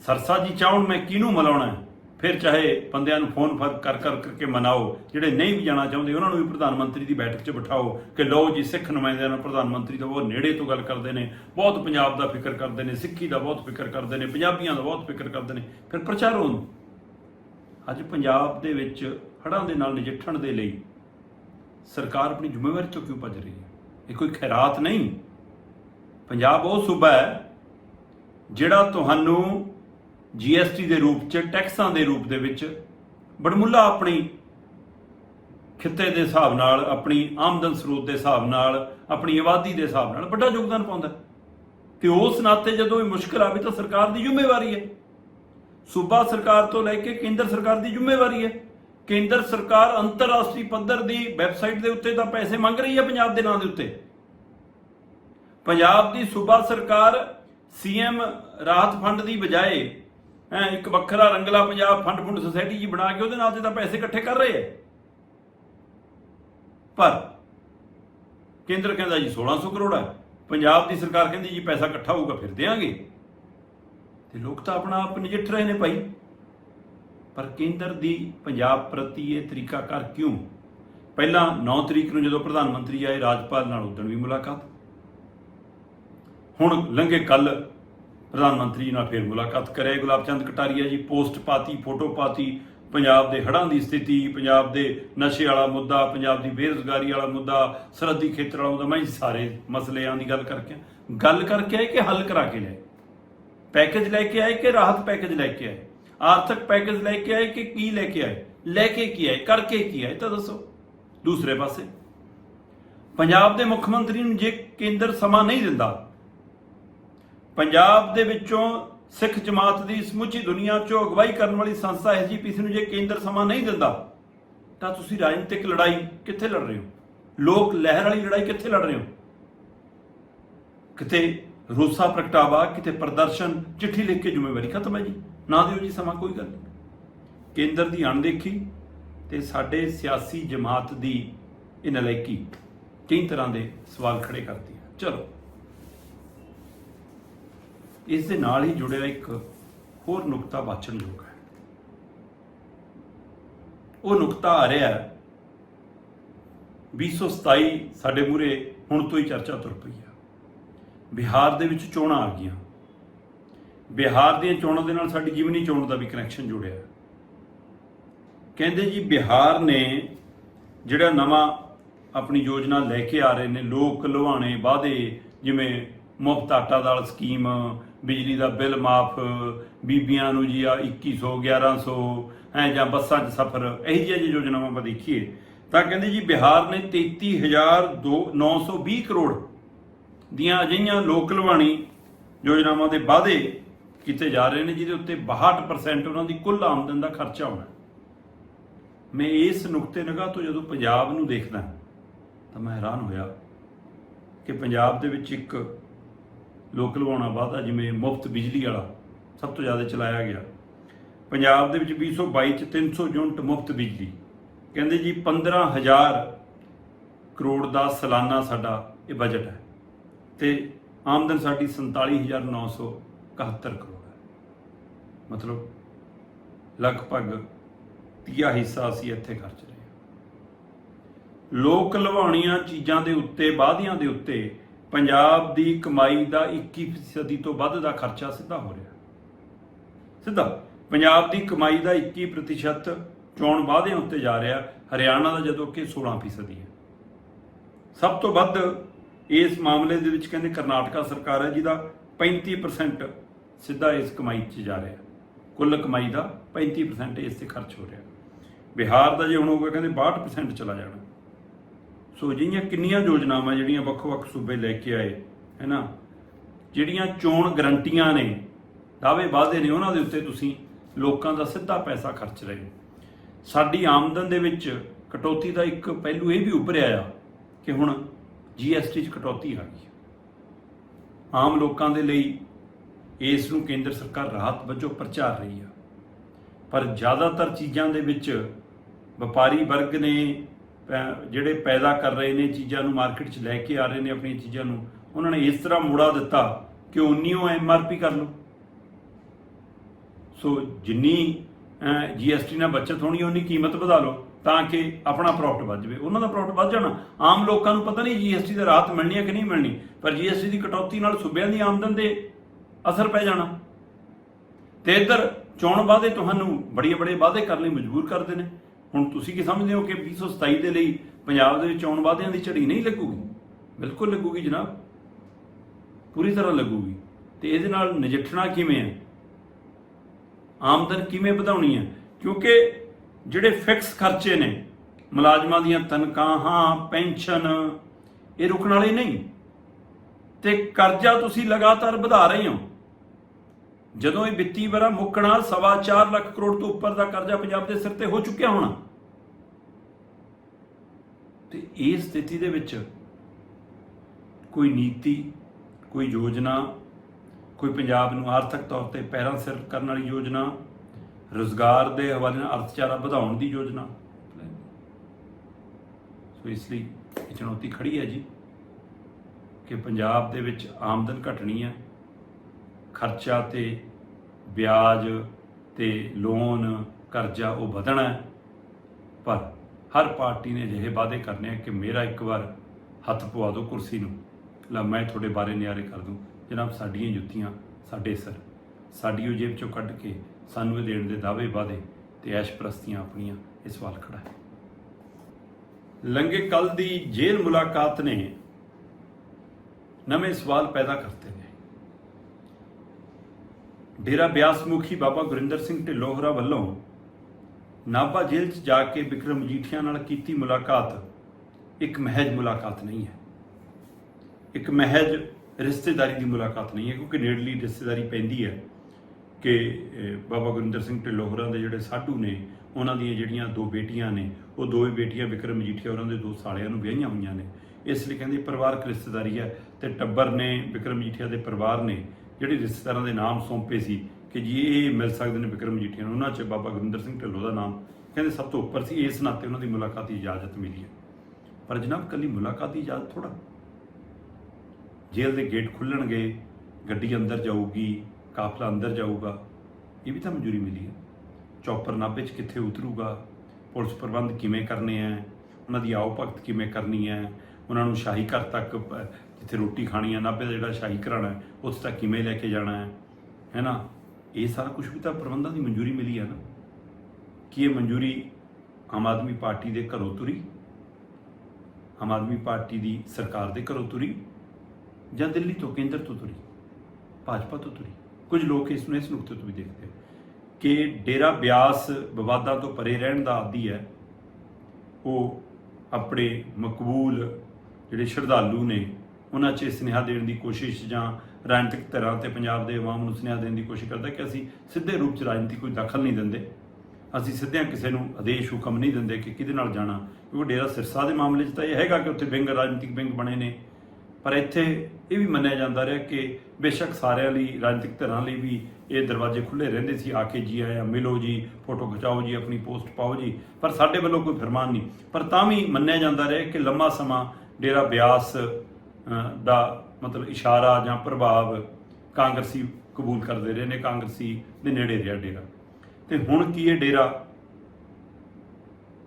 ਸਰਸਾ ਜੀ ਚਾਹਣ ਮੈਂ ਕਿਹਨੂੰ ਮਲਾਉਣਾ ਹੈ, ਫਿਰ ਚਾਹੇ ਬੰਦਿਆਂ ਨੂੰ ਫੋਨ ਫਰ ਕਰ ਕਰ ਕਰਕੇ ਮਨਾਓ, ਜਿਹੜੇ ਨਹੀਂ ਵੀ ਜਾਣਾ ਚਾਹੁੰਦੇ, ਉਹਨਾਂ ਨੂੰ ਵੀ ਪ੍ਰਧਾਨ ਮੰਤਰੀ ਦੀ ਬੈਠਕ 'ਚ ਬਿਠਾਓ ਕਿ ਲਓ ਜੀ, ਸਿੱਖ ਨੁਮਾਇੰਦਿਆਂ ਨਾਲ ਪ੍ਰਧਾਨ ਮੰਤਰੀ ਤੋਂ ਬਹੁਤ ਨੇੜੇ ਤੋਂ ਗੱਲ ਕਰਦੇ ਨੇ, ਬਹੁਤ ਪੰਜਾਬ ਦਾ ਫਿਕਰ ਕਰਦੇ ਨੇ, ਸਿੱਖੀ ਦਾ ਬਹੁਤ ਫਿਕਰ ਕਰਦੇ ਨੇ, ਪੰਜਾਬੀਆਂ ਦਾ ਬਹੁਤ ਫਿਕਰ ਕਰਦੇ ਨੇ, ਫਿਰ ਪ੍ਰਚਾਰੋ ਉਹਨੂੰ ਅੱਜ ਪੰਜਾਬ ਦੇ ਵਿੱਚ ਹੜ੍ਹਾਂ ਦੇ ਨਾਲ ਨਜਿੱਠਣ ਦੇ ਲਈ ਸਰਕਾਰ ਆਪਣੀ ਜ਼ਿੰਮੇਵਾਰੀ ਤੋਂ ਕਿਉਂ ਭੱਜ ਰਹੀ ਹੈ? ਇਹ ਕੋਈ ਖੈਰਾਤ ਨਹੀਂ। ਪੰਜਾਬ ਉਹ ਸੂਬਾ ਹੈ, ਜਿਹੜਾ ਤੁਹਾਨੂੰ ਜੀਐਸਟੀ ਦੇ ਰੂਪ 'ਚ, ਟੈਕਸਾਂ ਦੇ ਰੂਪ ਦੇ ਵਿੱਚ ਬੜਮੁੱਲਾ ਆਪਣੀ ਖਿੱਤੇ ਦੇ ਹਿਸਾਬ ਨਾਲ, ਆਪਣੀ ਆਮਦਨ ਸਰੋਤ ਦੇ ਹਿਸਾਬ ਨਾਲ, ਆਪਣੀ ਆਬਾਦੀ ਦੇ ਹਿਸਾਬ ਨਾਲ ਵੱਡਾ ਯੋਗਦਾਨ ਪਾਉਂਦਾ ਹੈ। ਤੇ ਉਸ ਨਾਤੇ ਜਦੋਂ ਇਹ ਮੁਸ਼ਕਲ ਆਵੇ ਤਾਂ ਸਰਕਾਰ ਦੀ ਜ਼ਿੰਮੇਵਾਰੀ ਹੈ। ਸੂਬਾ ਸਰਕਾਰ ਤੋਂ ਲੈ ਕੇ ਕੇਂਦਰ ਸਰਕਾਰ ਦੀ ਜ਼ਿੰਮੇਵਾਰੀ ਹੈ। ਕੇਂਦਰ ਸਰਕਾਰ ਅੰਤਰਰਾਸ਼ਟਰੀ ਪੱਧਰ ਦੀ ਵੈਬਸਾਈਟ ਦੇ ਉੱਤੇ ਤਾਂ ਪੈਸੇ ਮੰਗ ਰਹੀ ਹੈ ਪੰਜਾਬ ਦੇ ਨਾਂ ਦੇ ਉੱਤੇ। ਪੰਜਾਬ ਦੀ ਸੂਬਾ ਸਰਕਾਰ ਸੀਐਮ ਰਾਹਤ ਫੰਡ ਦੀ ਬਜਾਏ ਹੈਂ, ਇੱਕ ਵੱਖਰਾ Rangla Punjab fund fund society ਜੀ ਬਣਾ ਕੇ ਉਹਦੇ ਨਾਲ ਤੇ ਤਾਂ ਪੈਸੇ ਇਕੱਠੇ ਕਰ ਰਹੇ ਹੈ ਪਰ ਕੇਂਦਰ ਕਹਿੰਦਾ ਜੀ 1600 ਕਰੋੜ ਹੈ ਪੰਜਾਬ ਦੀ ਸਰਕਾਰ ਕਹਿੰਦੀ ਜੀ ਪੈਸਾ ਇਕੱਠਾ ਹੋਊਗਾ ਫਿਰ ਦੇਾਂਗੇ। ਤੇ ਲੋਕ ਤਾਂ ਆਪਣਾ ਆਪ ਨਜਿੱਠ ਰਹੇ ਨੇ ਭਾਈ। ਪਰ ਕੇਂਦਰ ਦੀ ਪੰਜਾਬ ਪ੍ਰਤੀ ਇਹ ਤਰੀਕਾ ਕਰ ਕਿਉਂ? ਪਹਿਲਾਂ 9 ਤਰੀਕ ਨੂੰ ਜਦੋਂ ਪ੍ਰਧਾਨ ਮੰਤਰੀ ਆਏ ਰਾਜਪਾਲ ਨਾਲ ਉਦੋਂ ਵੀ ਮੁਲਾਕਾਤ। ਹੁਣ ਲੰਘੇ ਕੱਲ ਪ੍ਰਧਾਨ ਮੰਤਰੀ ਜੀ ਨਾਲ ਫਿਰ ਮੁਲਾਕਾਤ ਕਰੇ। ਗੁਲਾਬ ਚੰਦ ਕਟਾਰੀਆ ਜੀ, ਪੋਸਟ ਪਾਤੀ, ਫੋਟੋ ਪਾਤੀ, ਪੰਜਾਬ ਦੇ ਹੜ੍ਹਾਂ ਦੀ ਸਥਿਤੀ, ਪੰਜਾਬ ਦੇ ਨਸ਼ੇ ਵਾਲਾ ਮੁੱਦਾ, ਪੰਜਾਬ ਦੀ ਬੇਰੁਜ਼ਗਾਰੀ ਵਾਲਾ ਮੁੱਦਾ, ਸਰਹੱਦੀ ਖੇਤਰ ਵਾਲਾ ਮੁੱਦਾ, ਮੈਂ ਸਾਰੇ ਮਸਲਿਆਂ ਦੀ ਗੱਲ ਕਰਕੇ ਗੱਲ ਕਰਕੇ ਆਏ ਕਿ ਹੱਲ ਕਰਾ ਕੇ ਲਿਆਏ। ਪੈਕੇਜ ਲੈ ਕੇ ਆਏ ਕਿ ਰਾਹਤ ਪੈਕੇਜ ਲੈ ਕੇ ਆਏ? ਆਰਥਿਕ ਪੈਕੇਜ ਲੈ ਕੇ ਆਏ ਕਿ ਕੀ ਲੈ ਕੇ ਆਏ? ਲੈ ਕੇ ਕੀ ਆਏ? ਕਰਕੇ ਕੀ ਆਏ? ਤਾਂ ਦੱਸੋ। ਦੂਸਰੇ ਪਾਸੇ, ਪੰਜਾਬ ਦੇ ਮੁੱਖ ਮੰਤਰੀ ਨੂੰ ਜੇ ਕੇਂਦਰ ਸਮਾਂ ਨਹੀਂ ਦਿੰਦਾ ਪੰਜਾਬ ਦੇ ਵਿੱਚੋਂ ਸਿੱਖ ਜਮਾਤ ਦੀ ਸਮੁੱਚੀ ਦੁਨੀਆ 'ਚੋਂ ਅਗਵਾਈ ਕਰਨ ਵਾਲੀ ਸੰਸਥਾ ਐਸਜੀਪੀਸੀ ਨੂੰ ਜੇ ਕੇਂਦਰ ਸਮਾਂ ਨਹੀਂ ਦਿੰਦਾ, ਤਾਂ ਤੁਸੀਂ ਰਾਜਨੀਤਿਕ ਲੜਾਈ ਕਿੱਥੇ ਲੜ ਰਹੇ ਹੋ? ਲੋਕ ਲਹਿਰ ਵਾਲੀ ਲੜਾਈ ਕਿੱਥੇ ਲੜ ਰਹੇ ਹੋ? ਕਿਤੇ ਰੋਸਾ ਪ੍ਰਗਟਾਵਾ, ਕਿਤੇ ਪ੍ਰਦਰਸ਼ਨ, ਚਿੱਠੀ ਲਿਖ ਕੇ ਜ਼ਿੰਮੇਵਾਰੀ ਖਤਮ ਹੈ ਜੀ। ਨਾ ਦਿਓ ਜੀ ਸਮਾਂ, ਕੋਈ ਗੱਲ ਨਹੀਂ। ਕੇਂਦਰ ਦੀ ਅਣਦੇਖੀ ਤੇ ਸਾਡੇ ਸਿਆਸੀ ਜਮਾਤ ਦੀ ਇਹ ਨਲਾਇਕੀ ਕਈ ਤਰ੍ਹਾਂ ਦੇ ਸਵਾਲ ਖੜੇ ਕਰਦੀ ਹੈ। ਚਲੋ। ਇਸ ਦੇ ਨਾਲ ਹੀ ਜੁੜਿਆ ਇੱਕ ਹੋਰ ਨੁਕਤਾ ਵਾਚਣਯੋਗ ਹੈ। ਉਹ ਨੁਕਤਾ ਆ ਰਿਹਾ ਹੈ। 2027 ਸਾਡੇ ਮੂਰੇ ਹੁਣ ਤੋਂ ਹੀ ਚਰਚਾ ਤੁਰ ਪਈ ਆ। ਬਿਹਾਰ ਦੇ ਵਿੱਚ ਚੋਣਾਂ ਆ ਗਈਆਂ। ਬਿਹਾਰ ਦੀਆਂ ਚੋਣਾਂ ਦੇ ਨਾਲ ਸਾਡੀ ਜੀਵਨੀ ਚੋਣ ਦਾ ਵੀ ਕਨੈਕਸ਼ਨ ਜੁੜਿਆ। ਕਹਿੰਦੇ ਜੀ ਬਿਹਾਰ ਨੇ ਜਿਹੜਾ ਨਵਾਂ ਆਪਣੀ ਯੋਜਨਾ ਲੈ ਕੇ ਆ ਰਹੇ ਨੇ ਲੋਕ ਲੁਹਾਣੇ ਵਾਅਦੇ, ਜਿਵੇਂ ਮੁਫਤ ਆਟਾ ਦਾਲ ਸਕੀਮ ਬਿਜਲੀ ਦਾ ਬਿੱਲ ਮਾਫ, ਬੀਬੀਆਂ ਨੂੰ ਜੀ ਆ 2100 1100 ਹੈ ਜਾਂ ਬੱਸਾਂ 'ਚ ਸਫ਼ਰ, ਇਹੀ ਜਿਹੀਆਂ ਜੀ ਯੋਜਨਾਵਾਂ ਆਪਾਂ ਦੇਖੀਏ, ਤਾਂ ਕਹਿੰਦੇ ਜੀ ਬਿਹਾਰ ਨੇ 33920 ਕਰੋੜ ਦੀਆਂ ਅਜਿਹੀਆਂ ਲੋਕ ਲੁਹਾਣੀ ਯੋਜਨਾਵਾਂ ਦੇ ਵਾਅਦੇ ਕੀਤੇ ਜਾ ਰਹੇ ਨੇ, ਜਿਹਦੇ ਉੱਤੇ 62% ਉਹਨਾਂ ਦੀ ਕੁੱਲ ਆਮਦਨ ਦਾ ਖਰਚਾ ਹੋਣਾ। ਮੈਂ ਇਸ ਨੁਕਤੇ ਨਗਾਹ ਤੋਂ ਜਦੋਂ ਪੰਜਾਬ ਨੂੰ ਦੇਖਦਾ, ਤਾਂ ਮੈਂ ਹੈਰਾਨ ਹੋਇਆ ਕਿ ਪੰਜਾਬ ਦੇ ਵਿੱਚ ਇੱਕ ਲੋਕ ਲਵਾਉਣਾ ਵਾਅਦਾ ਜਿਵੇਂ ਮੁਫਤ ਬਿਜਲੀ ਵਾਲਾ, ਸਭ ਤੋਂ ਜ਼ਿਆਦਾ ਚਲਾਇਆ ਗਿਆ। ਪੰਜਾਬ ਦੇ ਵਿੱਚ 2022 ਚ 300 ਯੂਨਿਟ ਮੁਫਤ ਬਿਜਲੀ। ਕਹਿੰਦੇ ਜੀ 15000 ਕਰੋੜ ਦਾ ਸਾਲਾਨਾ ਸਾਡਾ ਇਹ ਬਜਟ ਹੈ। ਤੇ ਆਮਦਨ ਸਾਡੀ 47971 ਕਰੋੜ ਹੈ। ਮਤਲਬ ਲਗਭਗ ਤੀਆ ਹਿੱਸਾ ਅਸੀਂ ਇੱਥੇ ਖਰਚ ਰਹੇ ਹਾਂ। ਲੋਕ ਲਵਾਉਣੀਆਂ ਚੀਜ਼ਾਂ ਦੇ ਉੱਤੇ, ਵਾਅਦਿਆਂ ਦੇ ਉੱਤੇ ਪੰਜਾਬ ਦੀ ਕਮਾਈ ਦਾ 21% ਤੋਂ ਵੱਧ ਦਾ ਖਰਚਾ ਸਿੱਧਾ ਹੋ ਰਿਹਾ। ਸਿੱਧਾ। ਪੰਜਾਬ ਦੀ ਕਮਾਈ ਦਾ 21% ਚੋਣ ਵਾਅਦਿਆਂ ਉੱਤੇ ਜਾ ਰਿਹਾ, ਹਰਿਆਣਾ ਦਾ ਜਦੋਂ ਕਿ 16% ਹੈ। ਸਭ ਤੋਂ ਵੱਧ ਇਸ ਮਾਮਲੇ ਦੇ ਵਿੱਚ ਕਹਿੰਦੇ ਕਰਨਾਟਕਾ ਸਰਕਾਰ ਹੈ, ਜਿਹਦਾ 35% ਸਿੱਧਾ ਇਸ ਕਮਾਈ 'ਚ ਜਾ ਰਿਹਾ। ਕੁੱਲ ਕਮਾਈ ਦਾ 35% ਇਸ ਤੇ ਖਰਚ ਹੋ ਰਿਹਾ। ਬਿਹਾਰ ਦਾ ਜੇ ਹੁਣ ਹੋਊਗਾ, ਕਹਿੰਦੇ 62% ਚਲਾ ਜਾਣਾ। ਸੋ ਜਿਹੀਆਂ ਕਿੰਨੀਆਂ ਯੋਜਨਾਵਾਂ ਜਿਹੜੀਆਂ ਵੱਖ-ਵੱਖ ਸੂਬੇ ਲੈ ਕੇ ਆਏ ਹੈ ਨਾ ਜਿਹੜੀਆਂ ਚੋਣ ਗਰੰਟੀਆਂ ਨੇ, ਦਾਅਵੇ ਵਾਅਦੇ ਨੇ, ਉਹਨਾਂ ਦੇ ਉੱਤੇ ਤੁਸੀਂ ਲੋਕਾਂ ਦਾ ਸਿੱਧਾ ਪੈਸਾ ਖਰਚ ਰਹੇ ਹੋ। ਸਾਡੀ ਆਮਦਨ ਦੇ ਵਿੱਚ ਕਟੌਤੀ ਦਾ ਇੱਕ ਪਹਿਲੂ ਇਹ ਵੀ ਉੱਭਰਿਆ ਆ ਕਿ ਹੁਣ ਜੀਐਸਟੀ 'ਚ ਕਟੌਤੀ ਆ ਗਈ। ਆਮ ਲੋਕਾਂ ਦੇ ਲਈ ਇਸ ਨੂੰ ਕੇਂਦਰ ਸਰਕਾਰ ਰਾਹਤ ਵਜੋਂ ਪ੍ਰਚਾਰ ਰਹੀ ਆ। ਪਰ ਜ਼ਿਆਦਾਤਰ ਚੀਜ਼ਾਂ ਦੇ ਵਿੱਚ ਵਪਾਰੀ ਵਰਗ ਨੇ ਜਿਹੜੇ ਪੈਦਾ ਕਰ ਰਹੇ ਨੇ, ਚੀਜ਼ਾਂ ਨੂੰ ਮਾਰਕੀਟ 'ਚ ਲੈ ਕੇ ਆ ਰਹੇ ਨੇ ਆਪਣੀਆਂ ਚੀਜ਼ਾਂ ਨੂੰ, ਉਹਨਾਂ ਨੇ ਇਸ ਤਰ੍ਹਾਂ ਮੋੜਾ ਦਿੱਤਾ ਕਿ ਉਨੀ ਉਨੀਓ ਐਮਆਰਪੀ ਕਰ ਲਓ। ਸੋ ਜਿੰਨੀ ਜੀਐਸਟੀ ਨਾਲ ਬਚਤ ਹੋਣੀ ਉਨੀ ਕੀਮਤ ਵਧਾ ਲਓ ਤਾਂ ਕਿ ਆਪਣਾ ਪ੍ਰੋਫਿਟ ਵੱਧ ਜਾਵੇ। ਉਹਨਾਂ ਦਾ ਪ੍ਰੋਫਿਟ ਵੱਧ ਜਾਣਾ। ਆਮ ਲੋਕਾਂ ਨੂੰ ਪਤਾ ਨਹੀਂ ਜੀਐਸਟੀ ਦਾ ਰਾਹਤ ਮਿਲਣੀ ਹੈ ਕਿ ਨਹੀਂ ਮਿਲਣੀ, ਪਰ ਜੀਐਸਟੀ ਦੀ ਕਟੌਤੀ ਨਾਲ ਸੂਬਿਆਂ ਦੀ ਆਮਦਨ ਦੇ ਅਸਰ ਪੈ ਜਾਣਾ। ਤੇ ਇੱਧਰ ਚੋਣ ਵਾਅਦੇ ਤੁਹਾਨੂੰ ਬੜੇ ਬੜੇ ਵਾਅਦੇ ਕਰਨ ਲਈ ਮਜਬੂਰ ਕਰਦੇ ਨੇ। ਹੁਣ ਤੁਸੀਂ ਕੀ ਸਮਝਦੇ ਹੋ ਕਿ 2027 ਦੇ ਲਈ ਪੰਜਾਬ ਦੇ ਵਿੱਚ ਆਉਣ ਵਾਅਦਿਆਂ ਦੀ ਝੜੀ ਨਹੀਂ ਲੱਗੂਗੀ? ਬਿਲਕੁਲ ਲੱਗੂਗੀ ਜਨਾਬ। ਪੂਰੀ ਤਰ੍ਹਾਂ ਲੱਗੂਗੀ। ਤੇ ਇਹਦੇ ਨਾਲ ਨਜਿੱਠਣਾ ਕਿਵੇਂ ਹੈ? ਆਮਦਨ ਕਿਵੇਂ ਵਧਾਉਣੀ ਹੈ? ਕਿਉਂਕਿ ਜਿਹੜੇ ਫਿਕਸ ਖਰਚੇ ਨੇ, ਮੁਲਾਜ਼ਮਾਂ ਦੀਆਂ ਤਨਖਾਹਾਂ, ਪੈਨਸ਼ਨ, ਇਹ ਰੁਕਣ ਵਾਲੇ ਨਹੀਂ। ਤੇ ਕਰਜ਼ਾ ਤੁਸੀਂ ਲਗਾਤਾਰ ਵਧਾ ਰਹੇ ਹੋ। ਜਦੋਂ ਇਹ ਵਿੱਤੀ ਵਰਾ ਮੁੱਕਣਾ, ਸਵਾ ਚਾਰ ਲੱਖ ਕਰੋੜ ਤੋਂ ਉੱਪਰ ਦਾ ਕਰਜ਼ਾ ਪੰਜਾਬ ਦੇ ਸਿਰ ਤੇ ਹੋ ਚੁੱਕਿਆ ਹੋਣਾ ਇਸ ਸਥਿਤੀ ਦੇ ਵਿੱਚ ਕੋਈ ਨੀਤੀ, ਕੋਈ ਯੋਜਨਾ, ਕੋਈ ਪੰਜਾਬ ਨੂੰ ਆਰਥਿਕ ਤੌਰ ਤੇ ਪੈਰਾਂ ਸਿਰ ਕਰਨ ਵਾਲੀ ਯੋਜਨਾ, ਰੋਜ਼ਗਾਰ ਦੇ ਹਵਾਲੇ ਨਾਲ ਅਰਥਚਾਰਾ ਵਧਾਉਣ ਦੀ ਯੋਜਨਾ। ਸੋ ਇਸ ਲਈ ਇਹ ਚੁਣੌਤੀ ਖੜੀ ਹੈ ਜੀ ਕਿ ਪੰਜਾਬ ਦੇ ਵਿੱਚ ਆਮਦਨ ਘਟਣੀ ਹੈ। ਖਰਚਾ ਤੇ ਵਿਆਜ ਤੇ ਲੋਨ ਕਰਜ਼ਾ ਉਹ ਵਧਣਾ ਪਰ ਹਰ ਪਾਰਟੀ ਨੇ ਅਜਿਹੇ ਵਾਅਦੇ ਕਰਨੇ ਆ ਕਿ ਮੇਰਾ ਇੱਕ ਵਾਰ ਹੱਥ ਪਵਾ ਦਿਓ ਕੁਰਸੀ ਨੂੰ। ਲਾ ਮੈਂ ਤੁਹਾਡੇ ਬਾਰੇ ਨਿਆਰੇ ਕਰ ਦੂੰ। ਜਨਾਬ, ਸਾਡੀਆਂ ਜੁੱਤੀਆਂ, ਸਾਡੇ ਸਰ, ਸਾਡੀ ਉਹ ਜੇਬ ਚੋਂ ਕੱਢ ਕੇ ਸਾਨੂੰ ਇਹ ਦੇਣ ਦੇ ਦਾਅਵੇ ਵਾਅਦੇ ਤੇ ਐਸ਼ ਪ੍ਰਸਤੀਆਂ ਆਪਣੀਆਂ ਇਹ ਸਵਾਲ ਖੜਾ ਹੈ। ਲੰਗੇ ਕੱਲ ਦੀ ਜੇਲ੍ਹ ਮੁਲਾਕਾਤ ਨੇ ਨਵੇਂ ਸਵਾਲ ਪੈਦਾ ਕਰਤੇ ਨੇ। ਡੇਰਾ ਬਿਆਸ ਮੁਖੀ ਬਾਬਾ ਗੁਰਿੰਦਰ ਸਿੰਘ ਢਿੱਲੋਹਰਾ ਵੱਲੋਂ ਨਾਭਾ ਜੇਲ੍ਹ 'ਚ ਜਾ ਕੇ ਵਿਕਰਮ ਮਜੀਠੀਆ ਨਾਲ ਕੀਤੀ ਮੁਲਾਕਾਤ, ਇੱਕ ਮਹਿਜ ਮੁਲਾਕਾਤ ਨਹੀਂ ਹੈ। ਇੱਕ ਮਹਿਜ ਰਿਸ਼ਤੇਦਾਰੀ ਦੀ ਮੁਲਾਕਾਤ ਨਹੀਂ ਹੈ, ਕਿਉਂਕਿ ਨੇੜਲੀ ਰਿਸ਼ਤੇਦਾਰੀ ਪੈਂਦੀ ਹੈ ਕਿ ਬਾਬਾ ਗੁਰਿੰਦਰ ਸਿੰਘ ਢਿੱਲੋਂ ਹੋਰਾਂ ਦੇ ਜਿਹੜੇ ਸਾਧੂ ਨੇ, ਉਹਨਾਂ ਦੀਆਂ ਜਿਹੜੀਆਂ ਦੋ ਬੇਟੀਆਂ ਨੇ, ਉਹ ਦੋਵੇਂ ਬੇਟੀਆਂ ਵਿਕਰਮ ਮਜੀਠੀਆ ਹੋਰਾਂ ਦੇ ਦੋ ਸਾਲਿਆਂ ਨੂੰ ਵਿਆਹੀਆਂ ਹੋਈਆਂ ਨੇ। ਇਸ ਲਈ ਕਹਿੰਦੇ ਪਰਿਵਾਰਕ ਰਿਸ਼ਤੇਦਾਰੀ ਹੈ ਤੇ ਟੱਬਰ ਨੇ, ਵਿਕਰਮ ਮਜੀਠੀਆ ਦੇ ਪਰਿਵਾਰ ਨੇ, ਜਿਹੜੇ ਰਿਸ਼ਤੇਦਾਰਾਂ ਦੇ ਨਾਮ ਸੌਂਪੇ ਸੀ ਕਿ ਜੀ ਇਹ ਮਿਲ ਸਕਦੇ ਨੇ ਵਿਕਰਮ ਮਜੀਠੀਆ ਨੂੰ। ਉਹਨਾਂ 'ਚ ਬਾਬਾ ਗੁਰਿੰਦਰ ਸਿੰਘ ਢਿੱਲੋਂ ਦਾ ਨਾਮ। ਕਹਿੰਦੇ ਸਭ ਤੋਂ ਉੱਪਰ ਸੀ, ਇਸ ਨਾਤੇ ਉਹਨਾਂ ਦੀ ਮੁਲਾਕਾਤ ਦੀ ਇਜਾਜ਼ਤ ਮਿਲੀ ਹੈ। ਪਰ ਜਨਾਬ ਕੱਲੀ ਮੁਲਾਕਾਤ ਦੀ ਇਜਾਜ਼ਤ ਥੋੜਾ ਜੇਲ੍ਹ ਦੇ ਗੇਟ ਖੁੱਲਣਗੇ, ਗੱਡੀ ਅੰਦਰ ਜਾਊਗੀ, ਕਾਫਲਾ ਅੰਦਰ ਜਾਊਗਾ, ਇਹ ਵੀ ਤਾਂ ਮਨਜ਼ੂਰੀ ਮਿਲੀ ਹੈ। ਚੌਪਰ ਨਾਭੇ 'ਚ ਕਿੱਥੇ ਉਤਰੂਗਾ? ਪੁਲਿਸ ਪ੍ਰਬੰਧ ਕਿਵੇਂ ਕਰਨੇ ਆ ਉਹਨਾਂ ਦੀ ਆਓ ਭਗਤ ਕਿਵੇਂ ਕਰਨੀ ਹੈ? ਉਹਨਾਂ ਨੂੰ ਸ਼ਾਹੀ ਘਰ ਤੱਕ ਜਿੱਥੇ ਰੋਟੀ ਖਾਣੀ ਹੈ, ਨਾਭੇ ਦਾ ਜਿਹੜਾ ਸ਼ਾਹੀ ਘਰਾਣਾ ਉੱਥੇ ਤੱਕ ਕਿਵੇਂ ਲੈ ਕੇ ਜਾਣਾ ਹੈ? ਹੈ ਨਾ? ਇਹ ਸਾਰਾ ਕੁਝ ਵੀ ਤਾਂ ਪ੍ਰਬੰਧਾਂ ਦੀ ਮਨਜ਼ੂਰੀ ਮਿਲੀ ਹੈ ਨਾ, ਕੀ ਇਹ ਮਨਜ਼ੂਰੀ ਆਮ ਆਦਮੀ ਪਾਰਟੀ ਦੇ ਘਰੋਂ ਤੁਰੀ, ਆਮ ਆਦਮੀ ਪਾਰਟੀ ਦੀ ਸਰਕਾਰ ਦੇ ਘਰੋਂ ਤੁਰੀ, ਜਾਂ ਦਿੱਲੀ ਤੋਂ ਕੇਂਦਰ ਤੋਂ ਤੁਰੀ, ਭਾਜਪਾ ਤੋਂ ਤੁਰੀ। ਕੁਝ ਲੋਕ ਇਸ ਨੂੰ, ਇਸ ਨੁਕਤੇ ਤੋਂ ਵੀ ਦੇਖਦੇ ਕਿ ਡੇਰਾ ਬਿਆਸ ਵਿਵਾਦਾਂ ਤੋਂ ਪਰੇ ਰਹਿਣ ਦਾ ਆਦੀ ਹੈ। ਉਹ ਆਪਣੇ ਮਕਬੂਲ ਜਿਹੜੇ ਸ਼ਰਧਾਲੂ ਨੇ, ਉਹਨਾਂ 'ਚ ਇਹ ਸੁਨੇਹਾ ਦੇਣ ਦੀ ਕੋਸ਼ਿਸ਼ ਜਾਂ ਰਾਜਨੀਤਿਕ ਧਿਰਾਂ ਤੇ ਪੰਜਾਬ ਦੇ ਆਵਾਮ ਨੂੰ ਸੁਨੇਹਾ ਦੇਣ ਦੀ ਕੋਸ਼ਿਸ਼ ਕਰਦਾ ਕਿ ਅਸੀਂ ਸਿੱਧੇ ਰੂਪ 'ਚ ਰਾਜਨੀਤੀ ਕੋਈ ਦਖਲ ਨਹੀਂ ਦਿੰਦੇ। ਅਸੀਂ ਸਿੱਧਿਆਂ ਕਿਸੇ ਨੂੰ ਆਦੇਸ਼ ਹੁਕਮ ਨਹੀਂ ਦਿੰਦੇ ਕਿ ਕਿਹਦੇ ਨਾਲ ਜਾਣਾ। ਕਿਉਂਕਿ ਡੇਰਾ ਸਿਰਸਾ ਦੇ ਮਾਮਲੇ 'ਚ ਤਾਂ ਇਹ ਹੈਗਾ ਕਿ ਉੱਥੇ ਵਿੰਗ, ਰਾਜਨੀਤਿਕ ਵਿੰਗ ਬਣੇ ਨੇ। ਪਰ ਇੱਥੇ ਇਹ ਵੀ ਮੰਨਿਆ ਜਾਂਦਾ ਰਿਹਾ ਕਿ ਬੇਸ਼ੱਕ ਸਾਰਿਆਂ ਲਈ, ਰਾਜਨੀਤਿਕ ਧਿਰਾਂ ਲਈ ਵੀ ਇਹ ਦਰਵਾਜ਼ੇ ਖੁੱਲੇ ਰਹਿੰਦੇ ਸੀ। ਆ ਕੇ ਜੀ ਆਇਆ, ਮਿਲੋ ਜੀ, ਫੋਟੋ ਖਿਚਾਓ ਜੀ, ਆਪਣੀ ਪੋਸਟ ਪਾਓ ਜੀ। ਪਰ ਸਾਡੇ ਵੱਲੋਂ ਕੋਈ ਫਰਮਾਨ ਨਹੀਂ। ਪਰ ਤਾਂ ਵੀ ਮੰਨਿਆ ਜਾਂਦਾ ਰਿਹਾ ਕਿ ਲੰਮਾ ਸਮਾਂ ਡੇਰਾ ਬਿਆਸ ਦਾ ਮਤਲਬ ਇਸ਼ਾਰਾ ਜਾਂ ਪ੍ਰਭਾਵ ਕਾਂਗਰਸੀ ਕਬੂਲ ਕਰਦੇ ਰਹੇ ਨੇ, ਕਾਂਗਰਸੀ ਦੇ ਨੇੜੇ ਰਿਹਾ ਡੇਰਾ। ਤੇ ਹੁਣ ਕੀ ਇਹ ਡੇਰਾ?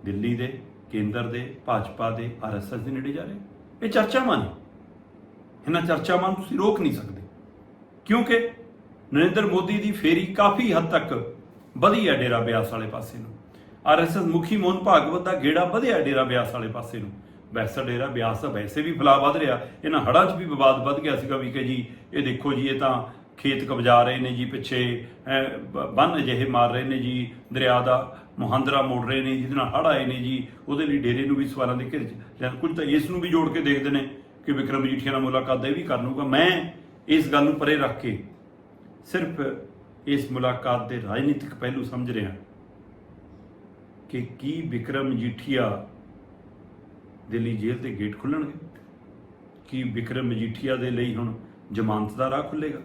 ਦਿੱਲੀ ਦੇ, ਕੇਂਦਰ ਦੇ, ਭਾਜਪਾ ਦੇ ਆਰਐਸਐਸ ਦੇ ਨੇੜੇ ਜਾ ਰਹੇ। ਇਹ ਚਰਚਾਵਾਂ ਨੇ। ਇਹਨਾਂ ਚਰਚਾਵਾਂ ਨੂੰ ਤੁਸੀਂ ਰੋਕ ਨਹੀਂ ਸਕਦੇ। ਕਿਉਂਕਿ ਨਰਿੰਦਰ ਮੋਦੀ ਦੀ ਫੇਰੀ ਕਾਫੀ ਹੱਦ ਤੱਕ ਵਧੀ ਹੈ ਡੇਰਾ ਬਿਆਸ ਵਾਲੇ ਪਾਸੇ ਨੂੰ। ਆਰਐਸਐਸ ਮੁਖੀ ਮੋਹਨ ਭਾਗਵਤ ਦਾ ਗੇੜਾ ਵਧਿਆ ਡੇਰਾ ਬਿਆਸ ਵਾਲੇ ਪਾਸੇ ਨੂੰ। ਵੈਸਾ ਡੇਰਾ, ਬਿਆਸ ਦਾ ਵੈਸੇ ਵੀ ਫਲਾ ਵੱਧ ਰਿਹਾ। ਇਹਨਾਂ ਹੜਾਂ 'ਚ ਵੀ ਵਿਵਾਦ ਵੱਧ ਗਿਆ ਸੀਗਾ ਵੀ ਕਿ ਜੀ, ਇਹ ਦੇਖੋ ਜੀ, ਇਹ ਤਾਂ ਖੇਤ ਕਬਜਾ ਰਹੇ ਨੇ ਜੀ ਪਿੱਛੇ ਐਂ ਬੰਨ ਅਜਿਹੇ ਮਾਰ ਰਹੇ ਨੇ ਜੀ, ਦਰਿਆ ਦਾ ਮੁਹੰਦਰਾ ਮੋੜ ਰਹੇ ਨੇ, ਜਿਹਦੇ ਨਾਲ ਹੜ੍ਹ ਆਏ ਨੇ ਜੀ, ਉਹਦੇ ਲਈ ਡੇਰੇ ਨੂੰ ਵੀ ਸਵਾਲਾਂ ਦੇ ਘਿਰ ਜਾਂ ਕੁਝ ਤਾਂ ਇਸ ਨੂੰ ਵੀ ਜੋੜ ਕੇ ਦੇਖਦੇ ਨੇ ਕਿ ਵਿਕਰਮ ਮਜੀਠੀਆ ਨਾਲ ਮੁਲਾਕਾਤ ਇਹ ਵੀ ਕਰ ਲੂਗਾ ਮੈਂ ਇਸ ਗੱਲ ਨੂੰ ਪਰੇ ਰੱਖ ਕੇ ਸਿਰਫ ਇਸ ਮੁਲਾਕਾਤ ਦੇ ਰਾਜਨੀਤਿਕ ਪਹਿਲੂ ਸਮਝ ਰਿਹਾ ਕਿ ਕੀ ਵਿਕਰਮ ਮਜੀਠੀਆ ਦਿੱਲੀ ਜੇਲ੍ਹ ਦੇ ਗੇਟ ਖੁੱਲਣਗੇ? ਕੀ ਵਿਕਰਮ ਮਜੀਠੀਆ ਦੇ ਲਈ ਹੁਣ ਜ਼ਮਾਨਤ ਦਾ ਰਾਹ ਖੁੱਲੇਗਾ?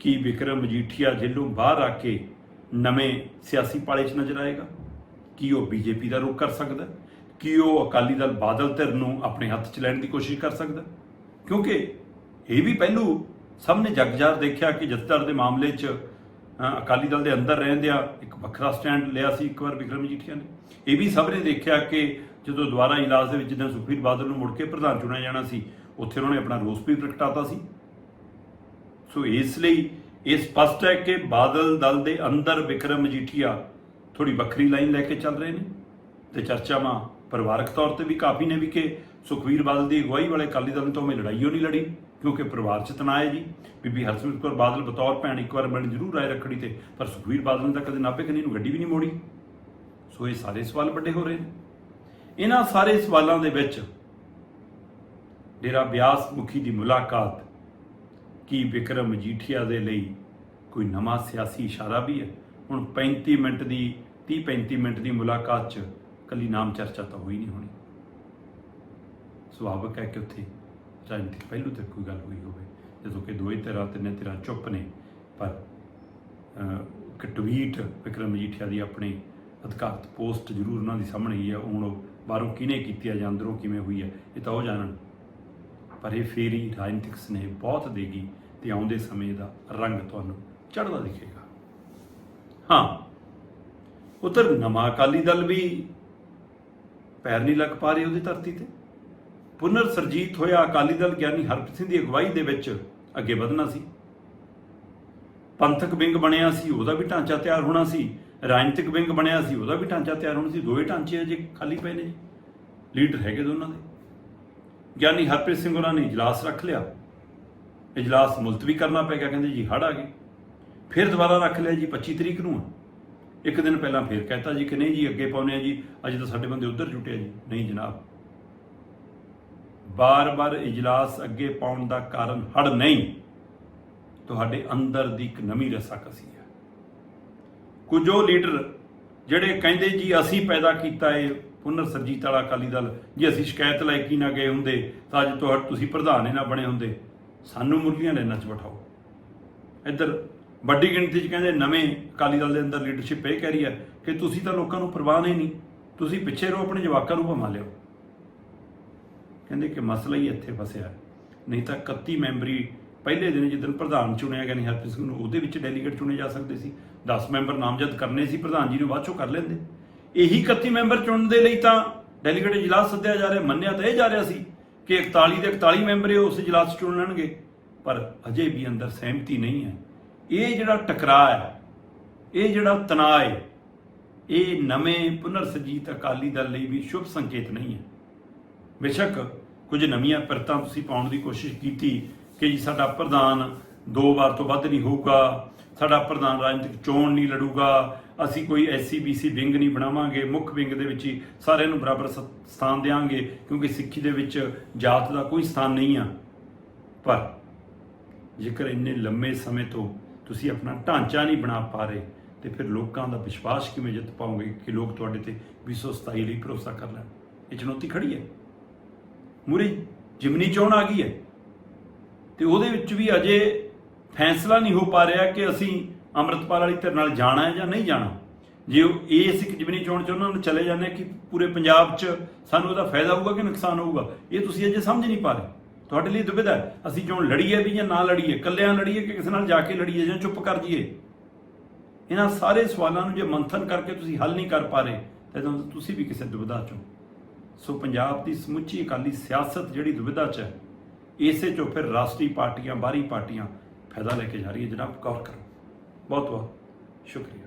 ਕੀ ਵਿਕਰਮ ਮਜੀਠੀਆ ਜੇਲ੍ਹੋਂ ਬਾਹਰ ਆ ਕੇ ਨਵੇਂ ਸਿਆਸੀ ਪਾਲੇ 'ਚ ਨਜ਼ਰ ਆਏਗਾ? ਕੀ ਉਹ ਬੀਜੇਪੀ ਦਾ ਰੁਖ ਕਰ ਸਕਦਾ? ਕੀ ਉਹ ਅਕਾਲੀ ਦਲ ਬਾਦਲ ਧਿਰ ਨੂੰ ਆਪਣੇ ਹੱਥ 'ਚ ਲੈਣ ਦੀ ਕੋਸ਼ਿਸ਼ ਕਰ ਸਕਦਾ? ਕਿਉਂਕਿ ਇਹ ਵੀ ਪਹਿਲੂ ਸਭ ਨੇ ਜਗਜਾਰ ਦੇਖਿਆ ਕਿ ਜਥੇਦਾਰ ਦੇ ਮਾਮਲੇ 'ਚ ਅਕਾਲੀ ਦਲ ਦੇ ਅੰਦਰ ਰਹਿੰਦਿਆਂ ਇੱਕ ਵੱਖਰਾ ਸਟੈਂਡ ਲਿਆ ਸੀ ਇੱਕ ਵਾਰ ਵਿਕਰਮ ਮਜੀਠੀਆ ਨੇ। ਇਹ ਵੀ ਸਭ ਨੇ ਦੇਖਿਆ ਕਿ ਜਦੋਂ ਦੁਬਾਰਾ ਇਜਲਾਸ ਦੇ ਵਿੱਚ ਜਦੋਂ ਸੁਖਬੀਰ ਬਾਦਲ ਨੂੰ ਮੁੜ ਕੇ ਪ੍ਰਧਾਨ ਚੁਣਿਆ ਜਾਣਾ ਸੀ, ਉੱਥੇ ਉਹਨਾਂ ਨੇ ਆਪਣਾ ਰੋਸ ਵੀ ਪ੍ਰਗਟਾਤਾ ਸੀ। ਸੋ ਇਸ ਲਈ ਇਹ ਸਪਸ਼ਟ ਹੈ ਕਿ ਬਾਦਲ ਦਲ ਦੇ ਅੰਦਰ ਵਿਕਰਮ ਮਜੀਠੀਆ ਥੋੜੀ ਵੱਖਰੀ ਲਾਈਨ ਲੈ ਕੇ ਚੱਲ ਰਹੇ ਨੇ ਤੇ ਚਰਚਾਵਾਂ ਪਰਿਵਾਰਕ ਤੌਰ ਤੇ ਵੀ ਕਾਫੀ ਨੇ ਵੀ ਕਿ ਸੁਖਵੀਰ ਬਾਦਲ ਦੀ ਅਗਵਾਈ ਵਾਲੇ ਅਕਾਲੀ ਦਲ ਤੋਂ ਮੈਂ ਲੜਾਈਓ ਨਹੀਂ ਲੜੀ, ਕਿਉਂਕਿ ਪਰਿਵਾਰ ਚ ਤਣਾਅ ਹੈ ਜੀ। ਬੀਬੀ ਹਰਸਿਮਰਤ ਕੌਰ ਬਾਦਲ ਬਤੌਰ ਭੈਣ ਇੱਕ ਵਾਰ ਮਿਲਣ ਜ਼ਰੂਰ ਆਏ ਰੱਖੜੀ ਤੇ, ਪਰ ਸੁਖਵੀਰ ਬਾਦਲ ਨੇ ਤਾਂ ਕਦੇ ਨਾਪੇ ਕਨੀ ਨੂੰ ਗੱਡੀ ਵੀ ਨਹੀਂ ਮੋੜੀ। ਸੋ ਇਹ ਸਾਰੇ ਸਵਾਲ ਵੱਡੇ ਹੋ ਰਹੇ ਨੇ। ਇਹਨਾਂ ਸਾਰੇ ਸਵਾਲਾਂ ਦੇ ਵਿੱਚ ਡੇਰਾ ਬਿਆਸ ਮੁਖੀ ਦੀ ਮੁਲਾਕਾਤ ਕੀ ਵਿਕਰਮ ਮਜੀਠੀਆ ਦੇ ਲਈ ਕੋਈ ਨਵਾਂ ਸਿਆਸੀ ਇਸ਼ਾਰਾ ਵੀ ਹੈ? ਹੁਣ 35 ਮਿੰਟ ਦੀ 30 35 ਮਿੰਟ ਦੀ ਮੁਲਾਕਾਤ 'ਚ ਕੱਲੀ ਨਾਮ ਚਰਚਾ ਤਾਂ ਹੋਈ ਨਹੀਂ ਹੋਣੀ। ਸੁਭਾਵਕ ਹੈ ਕਿ ਉੱਥੇ ਰਾਜਨੀਤਿਕ ਪਹਿਲੂ ਤੇ ਕੋਈ ਗੱਲ ਹੋਈ ਹੋਵੇ, ਜਦੋਂ ਕਿ ਦੋਏ ਧਿਰਾਂ ਤਿੰਨੇ ਧਿਰਾਂ ਚੁੱਪ ਨੇ, ਪਰ ਇੱਕ ਟਵੀਟ ਵਿਕਰਮ ਮਜੀਠੀਆ ਦੀ ਆਪਣੇ ਅਧਿਕਾਰਤ ਪੋਸਟ ਜ਼ਰੂਰ ਉਹਨਾਂ ਦੀ ਸਾਹਮਣੇ ਹੀ ਹੈ ਹੁਣ ਉਹ ਬਾਹਰੋਂ ਕਿਹਨੇ ਕੀਤੀ ਹੈ ਜਾਂ ਅੰਦਰੋਂ ਕਿਵੇਂ ਹੋਈ ਹੈ ਇਹ ਤਾਂ ਉਹ ਜਾਣਨ। ਪਰ ਇਹ ਫੇਰੀ ਰਾਜਨੀਤਿਕ ਸਨੇਹ ਬਹੁਤ ਦੇਗੀ ਤੇ ਆਉਂਦੇ ਸਮੇਂ ਦਾ ਰੰਗ ਤੁਹਾਨੂੰ ਚੜ੍ਹਦਾ ਦਿਖੇਗਾ। ਹਾਂ ਉਧਰ ਨਵਾਂ ਅਕਾਲੀ ਦਲ ਵੀ ਪੈਰ ਨਹੀਂ ਲੱਗ ਪਾ ਰਹੀ ਉਹਦੀ ਧਰਤੀ ਤੇ। ਪੁਨਰ ਸਰਜੀਤ ਹੋਇਆ ਅਕਾਲੀ ਦਲ ਗਿਆਨੀ ਹਰਪ੍ਰੀਤ ਸਿੰਘ ਦੀ ਅਗਵਾਈ ਦੇ ਵਿੱਚ ਅੱਗੇ ਵਧਣਾ ਸੀ। ਪੰਥਕ ਵਿੰਗ ਬਣਿਆ ਸੀ, ਉਹਦਾ ਵੀ ਢਾਂਚਾ ਤਿਆਰ ਹੋਣਾ ਸੀ। ਰਾਜਨੀਤਿਕ ਵਿੰਗ ਬਣਿਆ ਸੀ, ਉਹਦਾ ਵੀ ਢਾਂਚਾ ਤਿਆਰ ਹੋਣਾ ਸੀ, ਦੋਵੇਂ ਢਾਂਚੇ ਅਜੇ ਖਾਲੀ ਪਏ ਨੇ। ਜੀ ਲੀਡਰ ਹੈਗੇ ਦੋਨਾਂ ਦੇ। ਗਿਆਨੀ ਹਰਪ੍ਰੀਤ ਸਿੰਘ ਉਹਨਾਂ ਨੇ ਇਜਲਾਸ ਰੱਖ ਲਿਆ। ਇਜਲਾਸ ਮੁਲਤਵੀ ਕਰਨਾ ਪੈ ਗਿਆ, ਕਹਿੰਦੇ ਜੀ ਹੜ ਆ ਗਏ। ਫਿਰ ਦੁਬਾਰਾ ਰੱਖ ਲਿਆ ਜੀ 25 ਤਰੀਕ ਨੂੰ ਇੱਕ ਦਿਨ ਪਹਿਲਾਂ ਫਿਰ ਕਹਿਤਾ ਜੀ ਕਿ ਨਹੀਂ ਜੀ, ਅੱਗੇ ਪਾਉਨੇ ਆ ਜੀ, ਅੱਜ ਤਾਂ ਸਾਡੇ ਬੰਦੇ ਉੱਧਰ ਜੁਟੇ ਜੀ। ਨਹੀਂ ਜਨਾਬ। ਬਾਰ-ਬਾਰ ਇਜਲਾਸ ਅੱਗੇ ਪਾਉਣ ਦਾ ਕਾਰਨ ਹੜ ਨਹੀਂ। ਤੁਹਾਡੇ ਅੰਦਰ ਦੀ ਇੱਕ ਨਵੀਂ ਰਸਾਕਸੀ। ਹੈ ਕੁਝ ਉਹ ਲੀਡਰ ਜਿਹੜੇ ਕਹਿੰਦੇ ਜੀ ਅਸੀਂ ਪੈਦਾ ਕੀਤਾ ਇਹ ਪੁਨਰ ਸਰਜੀਤ ਵਾਲਾ ਅਕਾਲੀ ਦਲ, ਜੇ ਅਸੀਂ ਸ਼ਿਕਾਇਤ ਲੈ ਕੇ ਨਾ ਗਏ ਹੁੰਦੇ, ਤਾਂ ਅੱਜ ਤੁਹਾ, ਤੁਸੀਂ ਪ੍ਰਧਾਨ ਹੀ ਨਾ ਬਣੇ ਹੁੰਦੇ। ਸਾਨੂੰ ਮੁਰਲੀਆਂ ਲੈਣਾ ਚ ਬਿਠਾਓ। ਇੱਧਰ ਵੱਡੀ ਗਿਣਤੀ 'ਚ ਕਹਿੰਦੇ ਨਵੇਂ ਅਕਾਲੀ ਦਲ ਦੇ ਅੰਦਰ ਲੀਡਰਸ਼ਿਪ ਇਹ ਕਹਿ ਰਹੀ ਹੈ ਕਿ ਤੁਸੀਂ ਤਾਂ ਲੋਕਾਂ ਨੂੰ ਪਰਵਾਹ ਨਹੀਂ ਨਹੀਂ, ਤੁਸੀਂ ਪਿੱਛੇ ਰਹੋ, ਆਪਣੇ ਜਵਾਕਾਂ ਨੂੰ ਭਮਾ ਲਿਓ ਕਹਿੰਦੇ ਕਿ ਮਸਲਾ ਹੀ ਇੱਥੇ ਫਸਿਆ। ਨਹੀਂ ਤਾਂ 31 ਮੈਂਬਰੀ ਪਹਿਲੇ ਦਿਨ ਜਿੱਦਣ ਪ੍ਰਧਾਨ ਚੁਣਿਆ ਗਿਆ ਨਹੀਂ ਹਰਪ੍ਰੀਤ ਸਿੰਘ ਨੂੰ, ਉਹਦੇ ਵਿੱਚ ਡੈਲੀਗੇਟ ਚੁਣੇ ਜਾ ਸਕਦੇ ਸੀ। 10 ਮੈਂਬਰ ਨਾਮਜ਼ਦ ਕਰਨੇ ਸੀ, ਪ੍ਰਧਾਨ ਜੀ ਨੂੰ ਬਾਅਦ ਚੋਂ ਕਰ ਲੈਂਦੇ। ਇਹੀ 31 ਮੈਂਬਰ ਚੁਣਨ ਦੇ ਲਈ ਤਾਂ ਡੈਲੀਗੇਟ ਇਜਲਾਸ ਸੱਦਿਆ ਜਾ ਰਿਹਾ, ਮੰਨਿਆ ਤਾਂ ਇਹ ਜਾ ਰਿਹਾ ਸੀ ਕਿ 41 ਦੇ 41 ਮੈਂਬਰ ਇਹ ਉਸ ਇਜਲਾਸ 'ਚ ਚੁਣ ਲੈਣਗੇ। ਪਰ ਅਜੇ ਵੀ ਅੰਦਰ ਸਹਿਮਤੀ ਨਹੀਂ ਹੈ। ਇਹ ਜਿਹੜਾ ਟਕਰਾਅ ਹੈ, ਇਹ ਜਿਹੜਾ ਤਣਾਅ ਹੈ, ਇਹ ਨਵੇਂ ਪੁਨਰ ਸਰਜੀਤ ਅਕਾਲੀ ਦਲ ਲਈ ਵੀ ਸ਼ੁਭ ਸੰਕੇਤ ਨਹੀਂ ਹੈ। ਬੇਸ਼ੱਕ ਕੁਝ ਨਵੀਆਂ ਪਰਤਾਂ ਤੁਸੀਂ ਪਾਉਣ ਦੀ ਕੋਸ਼ਿਸ਼ ਕੀਤੀ ਕਿ ਜੀ ਸਾਡਾ ਪ੍ਰਧਾਨ ਦੋ ਵਾਰ ਤੋਂ ਵੱਧ ਨਹੀਂ ਹੋਊਗਾ ਸਾਡਾ ਪ੍ਰਧਾਨ ਰਾਜਨੀਤਿਕ ਚੋਣ ਨਹੀਂ ਲੜੂਗਾ, ਅਸੀਂ ਕੋਈ ਐਸਸੀਬੀਸੀ ਵਿੰਗ ਨਹੀਂ ਬਣਾਵਾਂਗੇ, ਮੁੱਖ ਵਿੰਗ ਦੇ ਵਿੱਚ ਹੀ ਸਾਰਿਆਂ ਨੂੰ ਬਰਾਬਰ ਸ- ਸਥਾਨ ਦੇਵਾਂਗੇ ਕਿਉਂਕਿ ਸਿੱਖੀ ਦੇ ਵਿੱਚ ਜਾਤ ਦਾ ਕੋਈ ਸਥਾਨ ਨਹੀਂ ਆ। ਪਰ ਜੇਕਰ ਇੰਨੇ ਲੰਮੇ ਸਮੇਂ ਤੋਂ ਤੁਸੀਂ ਆਪਣਾ ਢਾਂਚਾ ਨਹੀਂ ਬਣਾ ਪਾ ਰਹੇ, ਤੇ ਫਿਰ ਲੋਕਾਂ ਦਾ ਵਿਸ਼ਵਾਸ ਕਿਵੇਂ ਜਿੱਤ ਪਾਓਗੇ ਕਿ ਲੋਕ ਤੁਹਾਡੇ ਤੇ 227 ਲਈ ਭਰੋਸਾ ਕਰ ਲੈਣ? ਇਹ ਚੁਣੌਤੀ ਖੜੀ ਹੈ। ਮੂਰੇ ਜਿਮਨੀ ਚੋਣ ਆ ਗਈ ਹੈ, ਤੇ ਉਹਦੇ ਵਿੱਚ ਵੀ ਅਜੇ ਫੈਸਲਾ ਨਹੀਂ ਹੋ ਪਾ ਰਿਹਾ ਕਿ ਅਸੀਂ ਅੰਮ੍ਰਿਤਪਾਲ ਵਾਲੀ ਧਿਰ ਨਾਲ ਜਾਣਾ ਹੈ ਜਾਂ ਨਹੀਂ ਜਾਣਾ। ਜੇ ਉਹ ਇਸ ਜਿਮਨੀ ਚੋਣ ਚ ਉਹਨਾਂ ਨੂੰ ਚਲੇ ਜਾਂਦੇ ਕਿ ਪੂਰੇ ਪੰਜਾਬ 'ਚ ਸਾਨੂੰ ਉਹਦਾ ਫਾਇਦਾ ਹੋਊਗਾ ਕਿ ਨੁਕਸਾਨ ਹੋਊਗਾ, ਇਹ ਤੁਸੀਂ ਅਜੇ ਸਮਝ ਨਹੀਂ ਪਾ ਰਹੇ। ਤੁਹਾਡੇ ਲਈ ਦੁਬਿਧਾ ਅਸੀਂ ਚੋਣ ਲੜੀਏ ਵੀ ਜਾਂ ਨਾ ਲੜੀਏ, ਇਕੱਲਿਆਂ ਲੜੀਏ ਕਿ ਕਿਸੇ ਨਾਲ ਜਾ ਕੇ ਲੜੀਏ ਜਾਂ ਚੁੱਪ ਕਰ ਜਾਈਏ। ਇਹਨਾਂ ਸਾਰੇ ਸਵਾਲਾਂ ਨੂੰ ਜੇ ਮੰਥਨ ਕਰਕੇ ਤੁਸੀਂ ਹੱਲ ਨਹੀਂ ਕਰ ਪਾ ਰਹੇ, ਤਾਂ ਤੁਸੀਂ ਵੀ ਕਿਸੇ ਦੁਬਿਧਾ 'ਚ। ਹੋ ਸੋ ਪੰਜਾਬ ਦੀ ਸਮੁੱਚੀ ਅਕਾਲੀ ਸਿਆਸਤ ਜਿਹੜੀ ਦੁਵਿਧਾ 'ਚ ਹੈ, ਇਸੇ 'ਚੋਂ ਫਿਰ ਰਾਸ਼ਟਰੀ ਪਾਰਟੀਆਂ, ਬਾਹਰੀ ਪਾਰਟੀਆਂ ਫਾਇਦਾ ਲੈ ਕੇ ਜਾ ਰਹੀ ਹੈ। ਜਨਾਬ ਗੌਰ ਕਰੋ। ਬਹੁਤ ਬਹੁਤ ਸ਼ੁਕਰੀਆ।